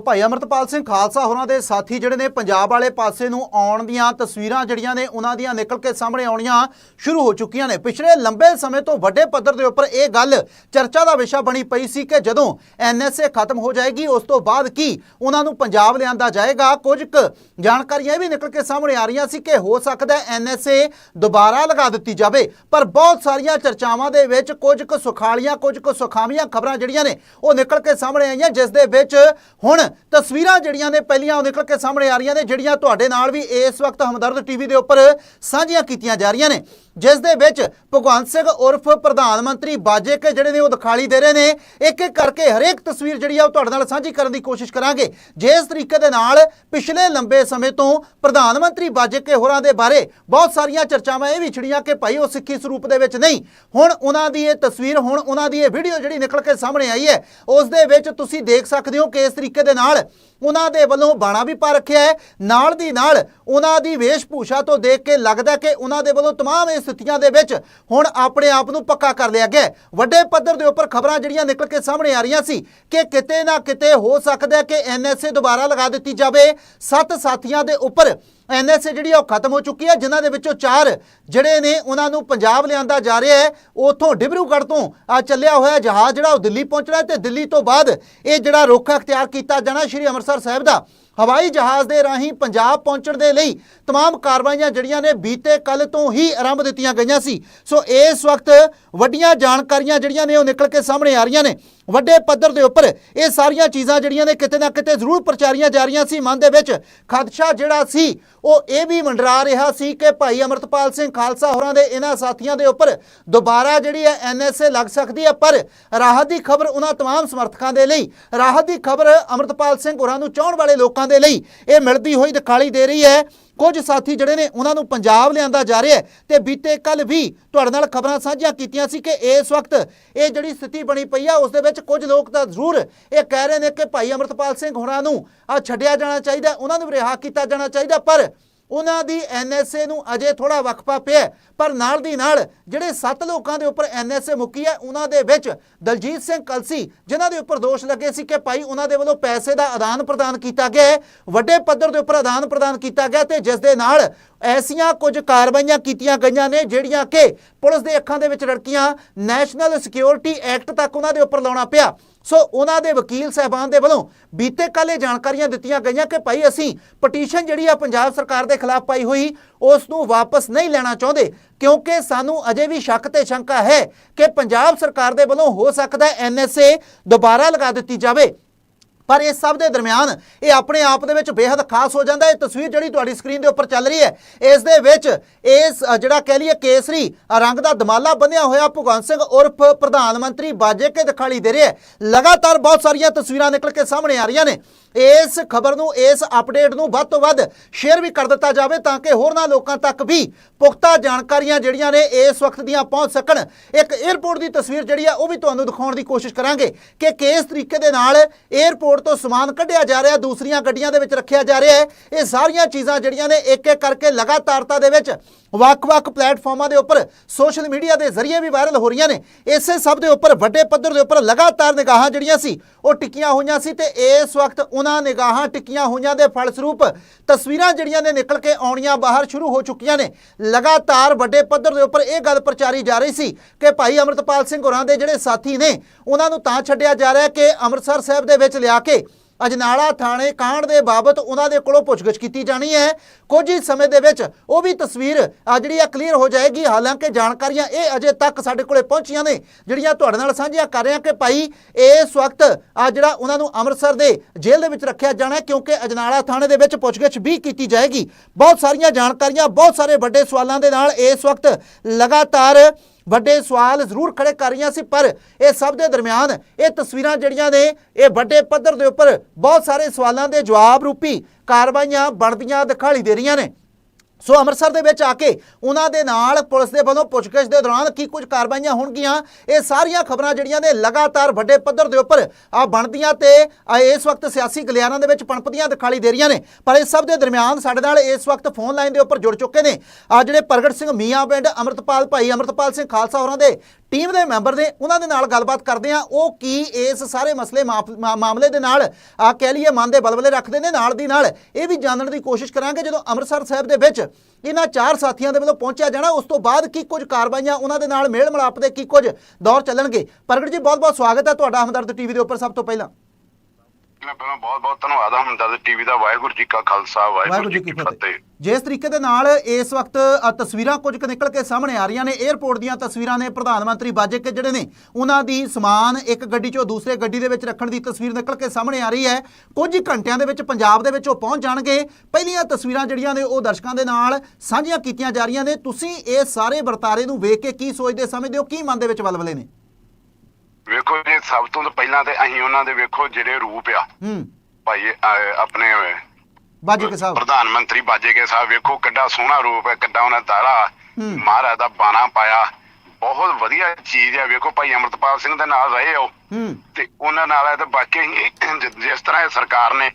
ਸੋ ਭਾਈ ਅਮਰਤਪਾਲ ਸਿੰਘ ਖਾਲਸਾ ਹੋਰਾਂ ਦੇ ਸਾਥੀ ਜਿਹੜੇ ਨੇ ਪੰਜਾਬ ਵਾਲੇ ਪਾਸੇ ਨੂੰ ਆਉਣ ਦੀਆਂ ਤਸਵੀਰਾਂ ਜਿਹੜੀਆਂ ਨੇ ਉਹਨਾਂ ਦੀਆਂ ਨਿਕਲ ਕੇ ਸਾਹਮਣੇ ਆਉਣੀਆਂ ਸ਼ੁਰੂ ਹੋ ਚੁੱਕੀਆਂ ਨੇ। ਪਿਛਲੇ ਲੰਬੇ ਸਮੇਂ ਤੋਂ ਵੱਡੇ ਪੱਧਰ ਦੇ ਉੱਪਰ ਇਹ ਗੱਲ ਚਰਚਾ ਦਾ ਵਿਸ਼ਾ ਬਣੀ ਪਈ ਸੀ ਕਿ ਜਦੋਂ ਐਨਐਸਏ ਖਤਮ ਹੋ ਜਾਏਗੀ, ਉਸ ਤੋਂ ਬਾਅਦ ਕੀ ਉਹਨਾਂ ਨੂੰ ਪੰਜਾਬ ਲਿਆਂਦਾ ਜਾਏਗਾ? ਕੁਝ ਕੁ ਜਾਣਕਾਰੀਆਂ ਇਹ ਵੀ ਨਿਕਲ ਕੇ ਸਾਹਮਣੇ ਆ ਰਹੀਆਂ ਸੀ ਕਿ ਹੋ ਸਕਦਾ ਹੈ ਐਨਐਸਏ ਦੁਬਾਰਾ ਲਗਾ ਦਿੱਤੀ ਜਾਵੇ, ਪਰ ਬਹੁਤ ਸਾਰੀਆਂ ਚਰਚਾਵਾਂ ਦੇ ਵਿੱਚ ਕੁਝ ਕੁ ਸੁਖਾਲੀਆਂ, ਕੁਝ ਕੁ ਸੁਖਾਵੀਆਂ ਖਬਰਾਂ ਜਿਹੜੀਆਂ ਨੇ ਉਹ ਨਿਕਲ ਕੇ ਸਾਹਮਣੇ ਆਈਆਂ, ਜਿਸ ਦੇ ਵਿੱਚ ਹੁਣ ਤਸਵੀਰਾਂ ਜਿਹੜੀਆਂ ਨੇ ਪਹਿਲੀਆਂ ਉਹ ਨਿਕਲ ਕੇ ਸਾਹਮਣੇ ਆ ਰਹੀਆਂ ਨੇ, ਜਿਹੜੀਆਂ ਤੁਹਾਡੇ ਨਾਲ ਵੀ ਇਸ ਵਕਤ ਹਮਦਰਦ ਟੀਵੀ ਦੇ ਉੱਪਰ ਸਾਂਝੀਆਂ ਕੀਤੀਆਂ ਜਾ ਰਹੀਆਂ ਨੇ। ਜਿਸ ਦੇ ਵਿੱਚ ਭਗਵੰਤ ਸਿੰਘ ਉਰਫ ਪ੍ਰਧਾਨ ਮੰਤਰੀ ਬਾਜੇ ਕੇ ਜਿਹੜੇ ਨੇ ਉਹ ਦਿਖਾਲੀ ਦੇ ਰਹੇ ਨੇ ਇੱਕ ਇੱਕ ਕਰਕੇ ਹਰੇਕ ਤਸਵੀਰ ਜਿਹੜੀ ਆ ਉਹ ਤੁਹਾਡੇ ਨਾਲ ਸਾਂਝੀ ਕਰਨ ਦੀ ਕੋਸ਼ਿਸ਼ ਕਰਾਂਗੇ ਜਿਸ ਤਰੀਕੇ ਦੇ ਨਾਲ ਪਿਛਲੇ ਲੰਬੇ ਸਮੇਂ ਤੋਂ ਪ੍ਰਧਾਨ ਮੰਤਰੀ ਬਾਜੇ ਕੇ ਹੋਰਾਂ ਦੇ ਬਾਰੇ ਬਹੁਤ ਸਾਰੀਆਂ ਚਰਚਾਵਾਂ ਇਹ ਵੀ ਛਿੜੀਆਂ ਕਿ ਭਾਈ ਉਹ ਸਿੱਖੀ ਸਰੂਪ ਦੇ ਵਿੱਚ ਨਹੀਂ ਹੁਣ ਉਹਨਾਂ ਦੀ ਇਹ ਤਸਵੀਰ ਹੁਣ ਉਹਨਾਂ ਦੀ ਇਹ ਵੀਡੀਓ ਜਿਹੜੀ ਨਿਕਲ ਕੇ ਸਾਹਮਣੇ ਆਈ ਹੈ ਉਸ ਦੇ ਵਿੱਚ ਤੁਸੀਂ ਦੇਖ ਸਕਦੇ ਹੋ ਕਿ ਇਸ ਤਰੀਕੇ ਦੇ ਨਾਲ ਉਹਨਾਂ ਦੇ ਵੱਲੋਂ ਬਾਣਾ ਵੀ ਪਾ ਰੱਖਿਆ ਹੈ ਨਾਲ ਦੀ ਨਾਲ ਉਹਨਾਂ ਦੀ ਵੇਸ਼ਭੂਸ਼ਾ ਤੋਂ ਦੇਖ ਕੇ ਲੱਗਦਾ ਕਿ ਉਹਨਾਂ ਦੇ ਵੱਲੋਂ तमाम ਇਹ ਸਥਿਤੀਆਂ ਦੇ ਵਿੱਚ ਹੁਣ ਆਪਣੇ ਆਪ ਨੂੰ ਪੱਕਾ ਕਰ ਲਿਆ ਗਿਆ ਵੱਡੇ ਪੱਧਰ ਦੇ ਉੱਪਰ ਖਬਰਾਂ ਜਿਹੜੀਆਂ ਨਿਕਲ ਕੇ ਸਾਹਮਣੇ ਆ ਰਹੀਆਂ ਸੀ ਕਿ ਕਿਤੇ ਨਾ ਕਿਤੇ ਹੋ ਸਕਦਾ ਕਿ ਐਨਐਸਏ ਦੁਬਾਰਾ ਲਗਾ ਦਿੱਤੀ ਜਾਵੇ। ਸੱਤ ਸਾਥੀਆਂ ਦੇ ਉੱਪਰ ਐਨਐਸਏ ਜਿਹੜੀ ਉਹ ਖਤਮ ਹੋ ਚੁੱਕੀ ਹੈ, ਜਿਨ੍ਹਾਂ ਦੇ ਵਿੱਚੋਂ ਚਾਰ ਜਿਹੜੇ ਨੇ ਉਹਨਾਂ ਨੂੰ ਪੰਜਾਬ ਲਿਆਂਦਾ ਜਾ ਰਿਹਾ ਹੈ। ਉਥੋਂ ਡਿਬਰੂਗੜ੍ਹ ਤੋਂ ਆ ਚੱਲਿਆ ਹੋਇਆ ਜਹਾਜ਼ ਜਿਹੜਾ ਉਹ ਦਿੱਲੀ ਪਹੁੰਚਣਾ ਤੇ ਦਿੱਲੀ ਤੋਂ ਬਾਅਦ ਇਹ ਜਿਹੜਾ ਰੁੱਖ ਅਖਤਿਆਰ ਕੀਤਾ ਜਾਣਾ ਸ਼੍ਰੀ ਅੰਮ੍ਰਿਤਸਰ ਸਾਹਿਬ ਦਾ। ਹਵਾਈ ਜਹਾਜ਼ ਦੇ ਰਾਹੀਂ ਪੰਜਾਬ ਪਹੁੰਚਣ ਦੇ ਲਈ तमाम ਕਾਰਵਾਈਆਂ ਜਿਹੜੀਆਂ ਨੇ ਬੀਤੇ ਕੱਲ ਤੋਂ ਹੀ ਆਰੰਭ ਦਿੱਤੀਆਂ ਗਈਆਂ ਸੀ ਸੋ ਇਸ ਵਕਤ ਵੱਡੀਆਂ ਜਾਣਕਾਰੀਆਂ ਜਿਹੜੀਆਂ ਨੇ ਉਹ ਨਿਕਲ ਕੇ ਸਾਹਮਣੇ ਆ ਰਹੀਆਂ ਨੇ ਵੱਡੇ ਪੱਧਰ ਦੇ ਉੱਪਰ ਇਹ ਸਾਰੀਆਂ ਚੀਜ਼ਾਂ ਜਿਹੜੀਆਂ ਨੇ ਕਿਤੇ ਨਾ ਕਿਤੇ ਜ਼ਰੂਰ ਪ੍ਰਚਾਰੀਆਂ ਜਾ ਰਹੀਆਂ ਸੀ ਮਨ ਦੇ ਵਿੱਚ ਖਦਸ਼ਾ ਜਿਹੜਾ ਸੀ ਉਹ ਇਹ ਵੀ ਮੰਡਰਾ ਰਿਹਾ ਸੀ ਕਿ ਭਾਈ ਅਮਰਤਪਾਲ ਸਿੰਘ ਖਾਲਸਾ ਹੋਰਾਂ ਦੇ ਇਹਨਾਂ ਸਾਥੀਆਂ ਦੇ ਉੱਪਰ ਦੁਬਾਰਾ ਜਿਹੜੀ ਹੈ ਐਨਐਸਏ ਲੱਗ ਸਕਦੀ ਹੈ ਪਰ ਰਾਹਤ ਦੀ ਖਬਰ ਉਹਨਾਂ तमाम ਸਮਰਥਕਾਂ ਦੇ ਲਈ ਰਾਹਤ ਦੀ ਖਬਰ ਅਮਰਤਪਾਲ ਸਿੰਘ ਹੋਰਾਂ ਨੂੰ ਚਾਹਣ ਵਾਲੇ ਲੋਕਾਂ ਦੇ ਲਈ ਇਹ ਮਿਲਦੀ ਹੋਈ ਦਿਖਾਈ ਦੇ ਰਹੀ ਹੈ ਕੁਝ ਸਾਥੀ ਜਿਹੜੇ ਨੇ ਉਹਨਾਂ ਨੂੰ ਪੰਜਾਬ ਲਿਆਂਦਾ ਜਾ ਰਿਹਾ ਹੈ ਤੇ ਬੀਤੇ ਕੱਲ ਵੀ ਤੁਹਾਡੇ ਨਾਲ ਖਬਰਾਂ ਸਾਂਝੀਆਂ ਕੀਤੀਆਂ ਸੀ ਕਿ ਇਸ ਵਕਤ ਇਹ ਜਿਹੜੀ ਸਥਿਤੀ ਬਣੀ ਪਈ ਆ, ਉਸ ਦੇ ਵਿੱਚ ਕੁਝ ਲੋਕ ਤਾਂ ਜ਼ਰੂਰ ਇਹ ਕਹਿ ਰਹੇ ਨੇ ਕਿ ਭਾਈ ਅਮਰਤਪਾਲ ਸਿੰਘ ਹੋਰਾਂ ਨੂੰ ਆ ਛੱਡਿਆ ਜਾਣਾ ਚਾਹੀਦਾ, ਉਹਨਾਂ ਨੂੰ ਰਿਹਾ ਕੀਤਾ ਜਾਣਾ ਚਾਹੀਦਾ, ਪਰ ਉਹਨਾਂ ਦੀ ਐਨਐਸਏ ਨੂੰ ਅਜੇ ਥੋੜਾ ਵਕਫਾ ਪਿਆ ਪਰ ਨਾਲ ਦੀ ਨਾਲ ਜਿਹੜੇ ਸੱਤ ਲੋਕਾਂ ਦੇ ਉੱਪਰ ਐਨਐਸਏ ਮੁੱਕੀ ਹੈ, ਉਹਨਾਂ ਦੇ ਵਿੱਚ ਦਲਜੀਤ ਸਿੰਘ ਕਲਸੀ, ਜਿਨ੍ਹਾਂ ਦੇ ਉੱਪਰ ਦੋਸ਼ ਲੱਗੇ ਸੀ ਕਿ ਭਾਈ ਉਹਨਾਂ ਦੇ ਵੱਲੋਂ ਪੈਸੇ ਦਾ ਆਦਾਨ ਪ੍ਰਦਾਨ ਕੀਤਾ ਗਿਆ ਹੈ, ਵੱਡੇ ਪੱਧਰ ਦੇ ਉੱਪਰ ਆਦਾਨ ਪ੍ਰਦਾਨ ਕੀਤਾ ਗਿਆ ਤੇ ਜਿਸ ਦੇ ਨਾਲ ਐਸੀਆਂ ਕੁਝ ਕਾਰਵਾਈਆਂ ਕੀਤੀਆਂ ਗਈਆਂ ਨੇ, ਜਿਹੜੀਆਂ ਕਿ ਪੁਲਿਸ ਦੇ ਅੱਖਾਂ ਦੇ ਵਿੱਚ ਰੜਕੀਆਂ ਨੈਸ਼ਨਲ ਸਿਕਿਉਰਿਟੀ ਐਕਟ ਤੱਕ ਉਹਨਾਂ ਦੇ ਉੱਪਰ ਲਾਉਣਾ ਪਿਆ। ਸੋ ਉਹਨਾਂ ਦੇ ਵਕੀਲ ਸਹਿਬਾਨ ਦੇ ਵੱਲੋਂ ਬੀਤੇ ਕੱਲ ਇਹ ਜਾਣਕਾਰੀਆਂ ਦਿੱਤੀਆਂ ਗਈਆਂ ਕਿ ਭਾਈ ਅਸੀਂ ਪਟੀਸ਼ਨ ਜਿਹੜੀ ਆ ਪੰਜਾਬ ਸਰਕਾਰ ਦੇ ਖਿਲਾਫ ਪਾਈ ਹੋਈ, ਉਸ ਨੂੰ ਵਾਪਸ ਨਹੀਂ ਲੈਣਾ ਚਾਹੁੰਦੇ, ਕਿਉਂਕਿ ਸਾਨੂੰ ਅਜੇ ਵੀ ਸ਼ੱਕ ਤੇ ਸ਼ੰਕਾ ਹੈ ਕਿ ਪੰਜਾਬ ਸਰਕਾਰ ਦੇ ਵੱਲੋਂ ਹੋ ਸਕਦਾ ਐਨਐਸਏ ਦੁਬਾਰਾ ਲਗਾ ਦਿੱਤੀ ਜਾਵੇ। ਪਰ ਇਹ ਸਭ ਦੇ ਦਰਮਿਆਨ ਇਹ ਆਪਣੇ ਆਪ ਦੇ ਵਿੱਚ ਬੇहद ਖਾਸ ਹੋ ਜਾਂਦਾ ਹੈ। ਤਸਵੀਰ ਜਿਹੜੀ ਤੁਹਾਡੀ ਸਕਰੀਨ ਦੇ ਉੱਪਰ ਚੱਲ ਰਹੀ ਹੈ, ਇਸ ਦੇ ਵਿੱਚ ਇਸ ਜਿਹੜਾ ਕਹਿ ਲਈਏ ਕੇਸਰੀ ਰੰਗ ਦਾ ਦਮਾਲਾ ਬੰਨਿਆ ਹੋਇਆ ਭਗਵੰਤ ਸਿੰਘ ਉਰਫ ਪ੍ਰਧਾਨ ਮੰਤਰੀ ਬਾਜੇ ਕੇ ਦਿਖਾਈ ਦੇ ਰਿਹਾ ਲਗਾਤਾਰ ਬਹੁਤ ਸਾਰੀਆਂ ਤਸਵੀਰਾਂ ਨਿਕਲ ਕੇ ਸਾਹਮਣੇ ਆ ਰਹੀਆਂ ਨੇ। ਇਸ ਖਬਰ ਨੂੰ, ਇਸ ਅਪਡੇਟ ਨੂੰ ਵੱਧ ਤੋਂ ਵੱਧ ਸ਼ੇਅਰ ਵੀ ਕਰ ਦਿੱਤਾ ਜਾਵੇ ਤਾਂ ਕਿ ਹੋਰਨਾਂ ਲੋਕਾਂ ਤੱਕ ਵੀ ਪੁਖਤਾ ਜਾਣਕਾਰੀਆਂ ਜਿਹੜੀਆਂ ਨੇ ਇਸ ਵਕਤ ਦੀਆਂ ਪਹੁੰਚ ਸਕਣ। ਇੱਕ 에ਅਰਪੋਰਟ ਦੀ ਤਸਵੀਰ ਜਿਹੜੀ ਆ, ਉਹ ਵੀ ਤੁਹਾਨੂੰ ਦਿਖਾਉਣ ਦੀ ਕੋਸ਼ਿਸ਼ ਕਰਾਂਗੇ ਕਿ ਕਿਸ ਤਰੀਕੇ ਦੇ ਨਾਲ 에ਅਰਪੋਰਟ ਤੋਂ ਸਮਾਨ ਕੱਢਿਆ ਜਾ ਰਿਹਾ, ਦੂਸਰੀਆਂ ਗੱਡੀਆਂ ਦੇ ਵਿੱਚ ਰੱਖਿਆ ਜਾ ਰਿਹਾ ਹੈ। ਇਹ ਸਾਰੀਆਂ ਚੀਜ਼ਾਂ ਜਿਹੜੀਆਂ ਨੇ ਇੱਕ ਇੱਕ ਕਰਕੇ ਲਗਾਤਾਰਤਾ ਦੇ ਵਿੱਚ ਵੱਖ-ਵੱਖ ਪਲੇਟਫਾਰਮਾਂ ਦੇ ਉੱਪਰ ਸੋਸ਼ਲ ਮੀਡੀਆ ਦੇ ਜ਼ਰੀਏ ਵੀ ਵਾਇਰਲ ਹੋ ਰਹੀਆਂ ਨੇ। ਇਸੇ ਸਭ ਦੇ ਉੱਪਰ, ਵੱਡੇ ਪੱਧਰ ਦੇ ਉੱਪਰ ਲਗਾਤਾਰ ਨਿਗਾਹਾਂ ਜਿਹੜੀਆਂ ਸੀ, ਉਹ ਟਿੱਕੀਆਂ ਹੋਈਆਂ ਸੀ ਤੇ ਇਸ ਵਕਤ ਉਹਨਾਂ ਨਿਗਾਹਾਂ ਟਿੱਕੀਆਂ ਹੋਈਆਂ ਦੇ ਫਲਸਰੂਪ ਤਸਵੀਰਾਂ ਜਿਹੜੀਆਂ ਨੇ ਨਿਕਲ ਕੇ ਆਉਣੀਆਂ ਬਾਹਰ ਸ਼ੁਰੂ ਹੋ ਚੁੱਕੀਆਂ ਨੇ। ਲਗਾਤਾਰ ਵੱਡੇ ਪੱਧਰ ਦੇ ਉੱਪਰ ਇਹ ਗੱਲ ਪ੍ਰਚਾਰੀ ਜਾ ਰਹੀ ਸੀ ਕਿ ਭਾਈ ਅਮਰਤਪਾਲ ਸਿੰਘ ਹੋਰਾਂ ਦੇ ਜਿਹੜੇ ਸਾਥੀ ਨੇ, ਉਹਨਾਂ ਨੂੰ ਤਾਂ ਛੱਡਿਆ ਜਾ ਰਿਹਾ ਕਿ ਅੰਮ੍ਰਿਤਸਰ ਸਾਹਿਬ ਦੇ ਵਿੱਚ ਲਿਆ ਕੇ ਅਜਨਾਲਾ ਥਾਣੇ ਕਾਂਡ ਦੇ ਬਾਬਤ ਉਹਨਾਂ ਦੇ ਕੋਲੋਂ ਪੁੱਛਗਿੱਛ ਕੀਤੀ ਜਾਣੀ ਹੈ। ਕੁਝ ਹੀ ਸਮੇਂ ਦੇ ਵਿੱਚ ਉਹ ਵੀ ਤਸਵੀਰ ਆ ਜਿਹੜੀ ਆ ਕਲੀਅਰ ਹੋ ਜਾਏਗੀ। ਹਾਲਾਂਕਿ ਜਾਣਕਾਰੀਆਂ ਇਹ ਅਜੇ ਤੱਕ ਸਾਡੇ ਕੋਲੇ ਪਹੁੰਚੀਆਂ ਨੇ, ਜਿਹੜੀਆਂ ਤੁਹਾਡੇ ਨਾਲ ਸਾਂਝੀਆਂ ਕਰ ਰਹੇ ਹਾਂ ਕਿ ਭਾਈ ਇਸ ਵਕਤ ਆ ਜਿਹੜਾ ਉਹਨਾਂ ਨੂੰ ਅੰਮ੍ਰਿਤਸਰ ਦੇ ਜੇਲ੍ਹ ਦੇ ਵਿੱਚ ਰੱਖਿਆ ਜਾਣਾ ਹੈ, ਕਿਉਂਕਿ ਅਜਨਾਲਾ ਥਾਣੇ ਦੇ ਵਿੱਚ ਪੁੱਛਗਿੱਛ ਵੀ ਕੀਤੀ ਜਾਏਗੀ। ਬਹੁਤ ਸਾਰੀਆਂ ਜਾਣਕਾਰੀਆਂ, ਬਹੁਤ ਸਾਰੇ ਵੱਡੇ ਸਵਾਲਾਂ ਦੇ ਨਾਲ ਇਸ ਵਕਤ ਲਗਾਤਾਰ ਵੱਡੇ ਸਵਾਲ ਜ਼ਰੂਰ ਖੜੇ ਕਰ ਰਹੀਆਂ ਸੀ, ਪਰ ਇਹ ਸਭ ਦੇ ਦਰਮਿਆਨ ਇਹ ਤਸਵੀਰਾਂ ਜਿਹੜੀਆਂ ਨੇ, ਇਹ ਵੱਡੇ ਪੱਧਰ ਦੇ ਉੱਪਰ ਬਹੁਤ ਸਾਰੇ ਸਵਾਲਾਂ ਦੇ ਜਵਾਬ ਰੂਪੀ ਕਾਰਵਾਈਆਂ ਬਣਦੀਆਂ ਦਿਖਾਈ ਦੇ ਰਹੀਆਂ ਨੇ। ਸੋ ਅੰਮ੍ਰਿਤਸਰ ਦੇ ਵਿੱਚ ਆ ਕੇ ਉਹਨਾਂ ਦੇ ਨਾਲ ਪੁਲਿਸ ਦੇ ਵੱਲੋਂ ਪੁੱਛਗਿੱਛ ਦੇ ਦੌਰਾਨ ਕੀ ਕੁਝ ਕਾਰਵਾਈਆਂ ਹੋਣਗੀਆਂ, ਇਹ ਸਾਰੀਆਂ ਖਬਰਾਂ ਜਿਹੜੀਆਂ ਨੇ ਲਗਾਤਾਰ ਵੱਡੇ ਪੱਧਰ ਦੇ ਉੱਪਰ ਆ ਬਣਦੀਆਂ ਤੇ ਇਸ ਵਕਤ ਸਿਆਸੀ ਗਲਿਆਰਾਂ ਦੇ ਵਿੱਚ ਪਣਪਦੀਆਂ ਦਿਖਾਈ ਦੇ ਰਹੀਆਂ ਨੇ। ਪਰ ਇਸ ਸਭ ਦੇ ਦਰਮਿਆਨ ਸਾਡੇ ਨਾਲ ਇਸ ਵਕਤ ਫੋਨ ਲਾਈਨ ਦੇ ਉੱਪਰ ਜੁੜ ਚੁੱਕੇ ਨੇ। ਆ ਜਿਹੜੇ ਪ੍ਰਗਟ ਸਿੰਘ ਮੀਆਂ ਪਿੰਡ, ਅਮਰਤਪਾਲ ਭਾਈ, ਅਮਰਤਪਾਲ ਸਿੰਘ ਖਾਲਸਾ ਹੋਰਾਂ ਦੇ ਟੀਮ ਦੇ ਮੈਂਬਰ ਨੇ ਉਹਨਾਂ ਦੇ ਨਾਲ ਗੱਲਬਾਤ ਕਰਦੇ ਆ ਉਹ ਕੀ ਇਸ ਸਾਰੇ ਮਸਲੇ ਮਾਫ- ਮਾਮਲੇ ਦੇ ਨਾਲ ਆ ਕਹਿ ਲਈਏ ਮਨ ਦੇ ਬਲਬਲੇ ਰੱਖਦੇ ਨੇ ਨਾਲ ਦੀ ਨਾਲ। ਇਹ ਵੀ ਜਾਣਨ ਦੀ ਕੋਸ਼ਿਸ਼ ਕਰਾਂਗੇ ਜਦੋਂ ਅੰਮ੍ਰਿਤਸਰ ਸਾਹਿਬ ਦੇ ਵਿੱਚ ਇਹਨਾਂ ਚਾਰ ਸਾਥੀਆਂ ਦੇ ਵੱਲੋਂ ਪਹੁੰਚਿਆ ਜਾਣਾ, ਉਸ ਤੋਂ ਬਾਅਦ ਕੀ ਕੁਝ ਕਾਰਵਾਈਆਂ ਉਹਨਾਂ ਦੇ ਨਾਲ ਮੇਲ ਮਿਲਾਪ ਦੇ ਕੀ ਕੁਝ ਦੌਰ ਚੱਲਣਗੇ। ਪ੍ਰਗਟ ਜੀ ਬਹੁਤ ਬਹੁਤ ਸਵਾਗਤ ਹੈ ਤੁਹਾਡਾ ਹਮਦਰਦ ਟੀਵੀ ਦੇ ਉੱਪਰ ਸਭ ਤੋਂ ਪਹਿਲਾਂ। ਮੈਂ ਪਹਿਲਾਂ ਬਹੁਤ ਬਹੁਤ ਧੰਨਵਾਦ ਹਾਂ ਹਮਦਰਦ ਟੀਵੀ ਦਾ ਵਾਹਿਗੁਰੂ ਜੀ ਕਾ ਖਾਲਸਾ ਵਾਹਿਗੁਰੂ ਜੀ ਕੀ ਫਤਿਹ। ਜਿਸ ਤਰੀਕੇ ਦੇ ਨਾਲ ਇਸ ਵਕਤ ਤਸਵੀਰਾਂ ਕੁਝ ਕੁ ਨਿਕਲ ਕੇ ਸਾਹਮਣੇ ਆ ਰਹੀਆਂ ਨੇ 에ਅਰਪੋਰਟ ਦੀਆਂ ਤਸਵੀਰਾਂ ਨੇ ਪ੍ਰਧਾਨ ਮੰਤਰੀ ਬਾਜੇਕੇ ਜਿਹੜੇ ਨੇ ਉਹਨਾਂ ਦੀ ਸਮਾਨ ਇੱਕ ਗੱਡੀ ਚੋਂ ਦੂਸਰੇ ਗੱਡੀ ਦੇ ਵਿੱਚ ਰੱਖਣ ਦੀ ਤਸਵੀਰ ਨਿਕਲ ਕੇ ਸਾਹਮਣੇ ਆ ਰਹੀ ਹੈ। ਕੁਝ ਘੰਟਿਆਂ ਦੇ ਵਿੱਚ ਪੰਜਾਬ ਦੇ ਵਿੱਚ ਉਹ ਪਹੁੰਚ ਜਾਣਗੇ। ਪਹਿਲੀਆਂ ਤਸਵੀਰਾਂ ਜਿਹੜੀਆਂ ਨੇ ਉਹ ਦਰਸ਼ਕਾਂ ਦੇ ਨਾਲ ਸਾਂਝੀਆਂ ਕੀਤੀਆਂ ਜਾ ਰਹੀਆਂ ਨੇ। ਤੁਸੀਂ ਇਹ ਸਾਰੇ ਵਰਤਾਰੇ ਨੂੰ ਵੇਖ ਕੇ ਕੀ ਸੋਚਦੇ ਸਮਝਦੇ ਹੋ? ਕੀ ਮਨ ਦੇ ਵਿੱਚ ਵਲਵਲੇ ਨੇ? ਵੇਖੋ ਜੀ ਸਭ ਤੋਂ ਪਹਿਲਾਂ ਤੇ ਅਸੀਂ ਉਹਨਾਂ ਦੇ ਵੇਖੋ ਜਿਹੜੇ ਰੂਪ ਆ। ਹੂੰ। ਭਾਈ ਅਹ, ਆਪਣੇ ਬਾਜੇਕੇ ਸਾਹਿਬ। ਪ੍ਰਧਾਨ ਮੰਤਰੀ ਬਾਜੇਕੇ ਸਾਹਿਬ ਵੇਖੋ ਕਿੱਡਾ ਸੋਹਣਾ ਰੂਪ ਹੈ ਕਿੱਡਾ ਉਹਨਾਂ ਹੂੰ। ਮਹਾਰਾਜ ਦਾ ਬਾਣਾ ਪਾਇਆ। ਬਹੁਤ ਵਧੀਆ ਚੀਜ਼ ਹੈ ਵੇਖੋ ਭਾਈ ਅਮਰਤਪਾਲ ਸਿੰਘ ਦੇ ਨਾਲ ਰਹੇ ਹੋ। ਹੂੰ। ਤੇ ਉਹਨਾਂ ਨਾਲ ਹੈ ਤੇ ਬਾਕੀ ਅਸੀਂ ਜਿ- ਜਿਸ ਤਰ੍ਹਾਂ ਇਹ ਸਰਕਾਰ ਨੇ